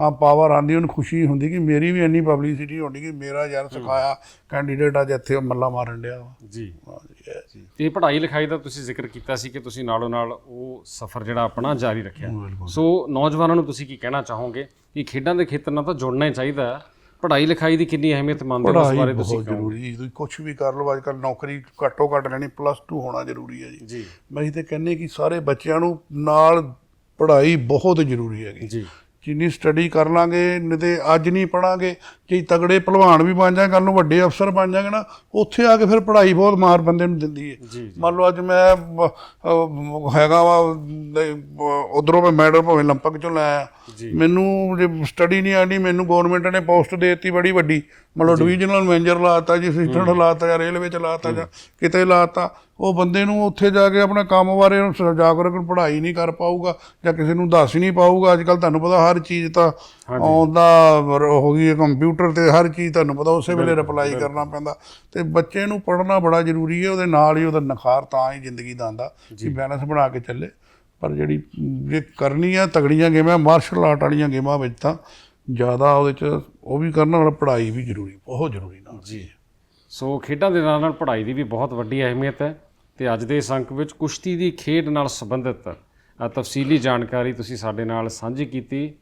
ਆ ਪਾਵਰ ਆਂਦੀ ਉਹਨੂੰ ਖੁਸ਼ੀ ਹੁੰਦੀ ਕਿ ਮੇਰੀ ਵੀ ਇੰਨੀ ਪਬਲਿਸਿਟੀ ਹੋਣੀ ਕਿ ਮੇਰਾ ਯਾਰ ਸਿਖਾਇਆ ਕੈਂਡੀਡੇਟ ਅੱਜ ਇੱਥੇ ਮੱਲਾ ਮਾਰਨ ਡਿਆ ਵਾ। ਜੀ। ਹਾਂ ਜੀ, ਇਹ। ਇਹ ਪੜ੍ਹਾਈ ਲਿਖਾਈ ਦਾ ਤੁਸੀਂ ਜ਼ਿਕਰ ਕੀਤਾ ਸੀ ਕਿ ਤੁਸੀਂ ਨਾਲੋਂ ਨਾਲ ਉਹ ਸਫ਼ਰ ਜਿਹੜਾ ਆਪਣਾ ਜਾਰੀ ਰੱਖਿਆ। ਸੋ ਨੌਜਵਾਨਾਂ ਨੂੰ ਤੁਸੀਂ ਕੀ ਕਹਿਣਾ ਚਾਹੋਗੇ ਕਿ ਖੇਡਾਂ ਦੇ ਖੇਤਰ ਨਾਲ ਤਾਂ ਜੁੜਨਾ ਹੀ ਚਾਹੀਦਾ ਹੈ। ਪੜ੍ਹਾਈ ਲਿਖਾਈ ਦੀ ਕਿੰਨੀ ਅਹਿਮੀਅਤ ਮੰਨਦੇ ਹੋ ਪੜ੍ਹਾਈ ਬਾਰੇ ਤੁਸੀਂ ਬਹੁਤ ਜ਼ਰੂਰੀ ਜੀ। ਤੁਸੀਂ ਕੁਝ ਵੀ ਕਰ ਲਓ ਅੱਜ ਕੱਲ ਨੌਕਰੀ ਘੱਟੋ ਘੱਟ ਲੈਣੀ ਪਲੱਸ 2 ਹੋਣਾ ਜ਼ਰੂਰੀ ਹੈ ਜੀ। ਜੀ। ਮੈਂ ਤੇ ਕਹਿੰਨੇ ਕਿ ਸਾਰੇ ਬੱਚਿਆਂ ਨੂੰ ਨਾਲ ਪੜ੍ਹਾਈ ਬਹੁਤ ਜ਼ਰੂਰੀ ਹੈਗੀ। ਜੀ। ਜਿੰਨੀ ਸਟੱਡੀ ਕਰ ਲਾਂਗੇ ਨਹੀਂ ਤੇ ਅੱਜ ਨਹੀਂ ਪੜਾਂਗੇ ਜੇ ਤਗੜੇ ਭਲਵਾਨ ਵੀ ਬਣ ਜਾਏ ਕੱਲ ਨੂੰ ਵੱਡੇ ਅਫਸਰ ਬਣ ਜਾਗੇ ਨਾ ਉੱਥੇ ਆ ਕੇ ਫਿਰ ਪੜ੍ਹਾਈ ਬਹੁਤ ਮਾਰ ਬੰਦੇ ਨੂੰ ਦਿੰਦੀ ਹੈ ਜੀ, ਮੰਨ ਲਓ ਅੱਜ ਮੈਂ ਅਹ, ਅਹ, ਹੈਗਾ ਵਾ ਉਧਰੋਂ ਮੈਂ ਮੈਡਲ ਭਾਵੇਂ 올림픽 ਚੋਂ ਲੈ ਆਇਆ ਜੀ। ਮੈਨੂੰ ਜੇ ਸਟੱਡੀ ਨਹੀਂ ਆਣੀ ਮੈਨੂੰ ਗਵਰਨਮੈਂਟ ਨੇ ਪੋਸਟ ਦੇ ਦਿੱਤੀ ਬੜੀ ਵੱਡੀ ਮੰਨ ਲਓ ਡਿਵੀਜ਼ਨਲ ਮੈਨੇਜਰ ਲਾਤਾ ਜੀ ਅਸਿਸਟੈਂਟ ਲਾਤਾ ਜਾਂ ਰੇਲਵੇ ਚ ਲਾਤਾ ਜਾਂ ਕਿਤੇ ਲਾਤਾ ਉਹ ਬੰਦੇ ਨੂੰ ਉੱਥੇ ਜਾ ਕੇ ਆਪਣੇ ਕੰਮ ਬਾਰੇ ਉਹਨੂੰ ਜਾਗਰੂਕ ਪੜ੍ਹਾਈ ਨਹੀਂ ਕਰ ਪਾਊਗਾ ਜਾਂ ਕਿਸੇ ਨੂੰ ਦੱਸ ਹੀ ਨਹੀਂ ਪਾਊਗਾ। ਅੱਜ ਕੱਲ ਤੁਹਾਨੂੰ ਪਤਾ ਹਰ ਚੀਜ਼ ਤਾਂ ਆਉਂਦਾ ਹੋ ਗਈ ਹੈ ਕੰਪਿਊਟਰ ਤੇ ਹਰ ਚੀਜ਼ ਤੁਹਾਨੂੰ ਪਤਾ ਉਸੇ ਵੇਲੇ ਰਿਪਲਾਈ ਕਰਨਾ ਪੈਂਦਾ। ਤੇ ਬੱਚੇ ਨੂੰ ਪੜ੍ਹਨਾ ਬੜਾ ਜ਼ਰੂਰੀ ਹੈ ਉਹਦੇ ਨਾਲ ਹੀ ਉਹਦਾ ਨਖਾਰ ਤਾਂ ਹੀ ਜ਼ਿੰਦਗੀ ਦਾ ਆਂਦਾ ਕਿ ਬੈਲੈਂਸ ਬਣਾ ਕੇ ਚੱਲੇ। ਪਰ ਜਿਹੜੀ ਜੇ ਕਰਨੀ ਆ ਤਗੜੀਆਂ ਗੇਮਾਂ ਮਾਰਸ਼ਲ ਆਰਟ ਵਾਲੀਆਂ ਗੇਮਾਂ ਵਿੱਚ ਤਾਂ ਜ਼ਿਆਦਾ ਉਹਦੇ ਚ ਉਹ ਵੀ ਕਰਨ ਨਾਲ ਪੜ੍ਹਾਈ ਵੀ ਜ਼ਰੂਰੀ ਬਹੁਤ ਜ਼ਰੂਰੀ ਨਾਲ। ਜੀ। ਸੋ ਖੇਡਾਂ ਦੇ ਨਾਲ ਨਾਲ ਪੜ੍ਹਾਈ ਦੀ ਵੀ ਬਹੁਤ ਵੱਡੀ ਅਹਿਮੀਅਤ ਹੈ। ਤੇ ਅੱਜ ਦੇ ਇਸ ਅੰਕ ਵਿੱਚ ਕੁਸ਼ਤੀ ਦੀ ਖੇਡ ਨਾਲ ਸੰਬੰਧਿਤ ਤਫਸੀਲੀ ਜਾਣਕਾਰੀ ਤੁਸੀਂ ਸਾਡੇ ਨਾਲ ਸਾਂਝੀ ਕੀਤੀ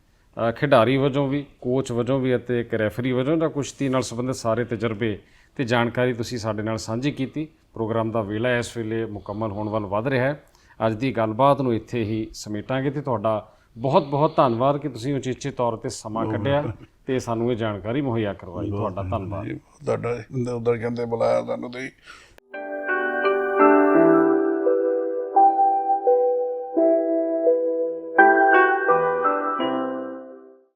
ਖਿਡਾਰੀ ਵਜੋਂ ਵੀ ਕੋਚ ਵਜੋਂ ਵੀ ਅਤੇ ਇੱਕ ਰੈਫਰੀ ਵਜੋਂ ਦਾ ਕੁਸ਼ਤੀ ਨਾਲ ਸੰਬੰਧਿਤ ਸਾਰੇ ਤਜਰਬੇ ਤੇ ਜਾਣਕਾਰੀ ਤੁਸੀਂ ਸਾਡੇ ਨਾਲ ਸਾਂਝੀ ਕੀਤੀ। ਪ੍ਰੋਗਰਾਮ ਦਾ ਵੇਲਾ ਇਸ ਵੇਲੇ ਮੁਕੰਮਲ ਹੋਣ ਵੱਲ ਵੱਧ ਰਿਹਾ ਹੈ। ਅੱਜ ਦੀ ਗੱਲਬਾਤ ਨੂੰ ਇੱਥੇ ਹੀ ਸਮੇਟਾਂਗੇ ਤੇ ਤੁਹਾਡਾ ਬਹੁਤ ਬਹੁਤ ਧੰਨਵਾਦ ਕਿ ਤੁਸੀਂ ਉਚੇਚੇ ਤੌਰ ਤੇ ਸਮਾਂ ਕੱਢਿਆ ਤੇ ਸਾਨੂੰ ਇਹ ਜਾਣਕਾਰੀ ਮੁਹੱਈਆ ਕਰਵਾਈ। ਤੁਹਾਡਾ ਧੰਨਵਾਦ। ਤੁਹਾਡਾ ਉਧਰ ਕਹਿੰਦੇ ਬੁਲਾਇਆ ਤੁਹਾਨੂੰ ਤੇ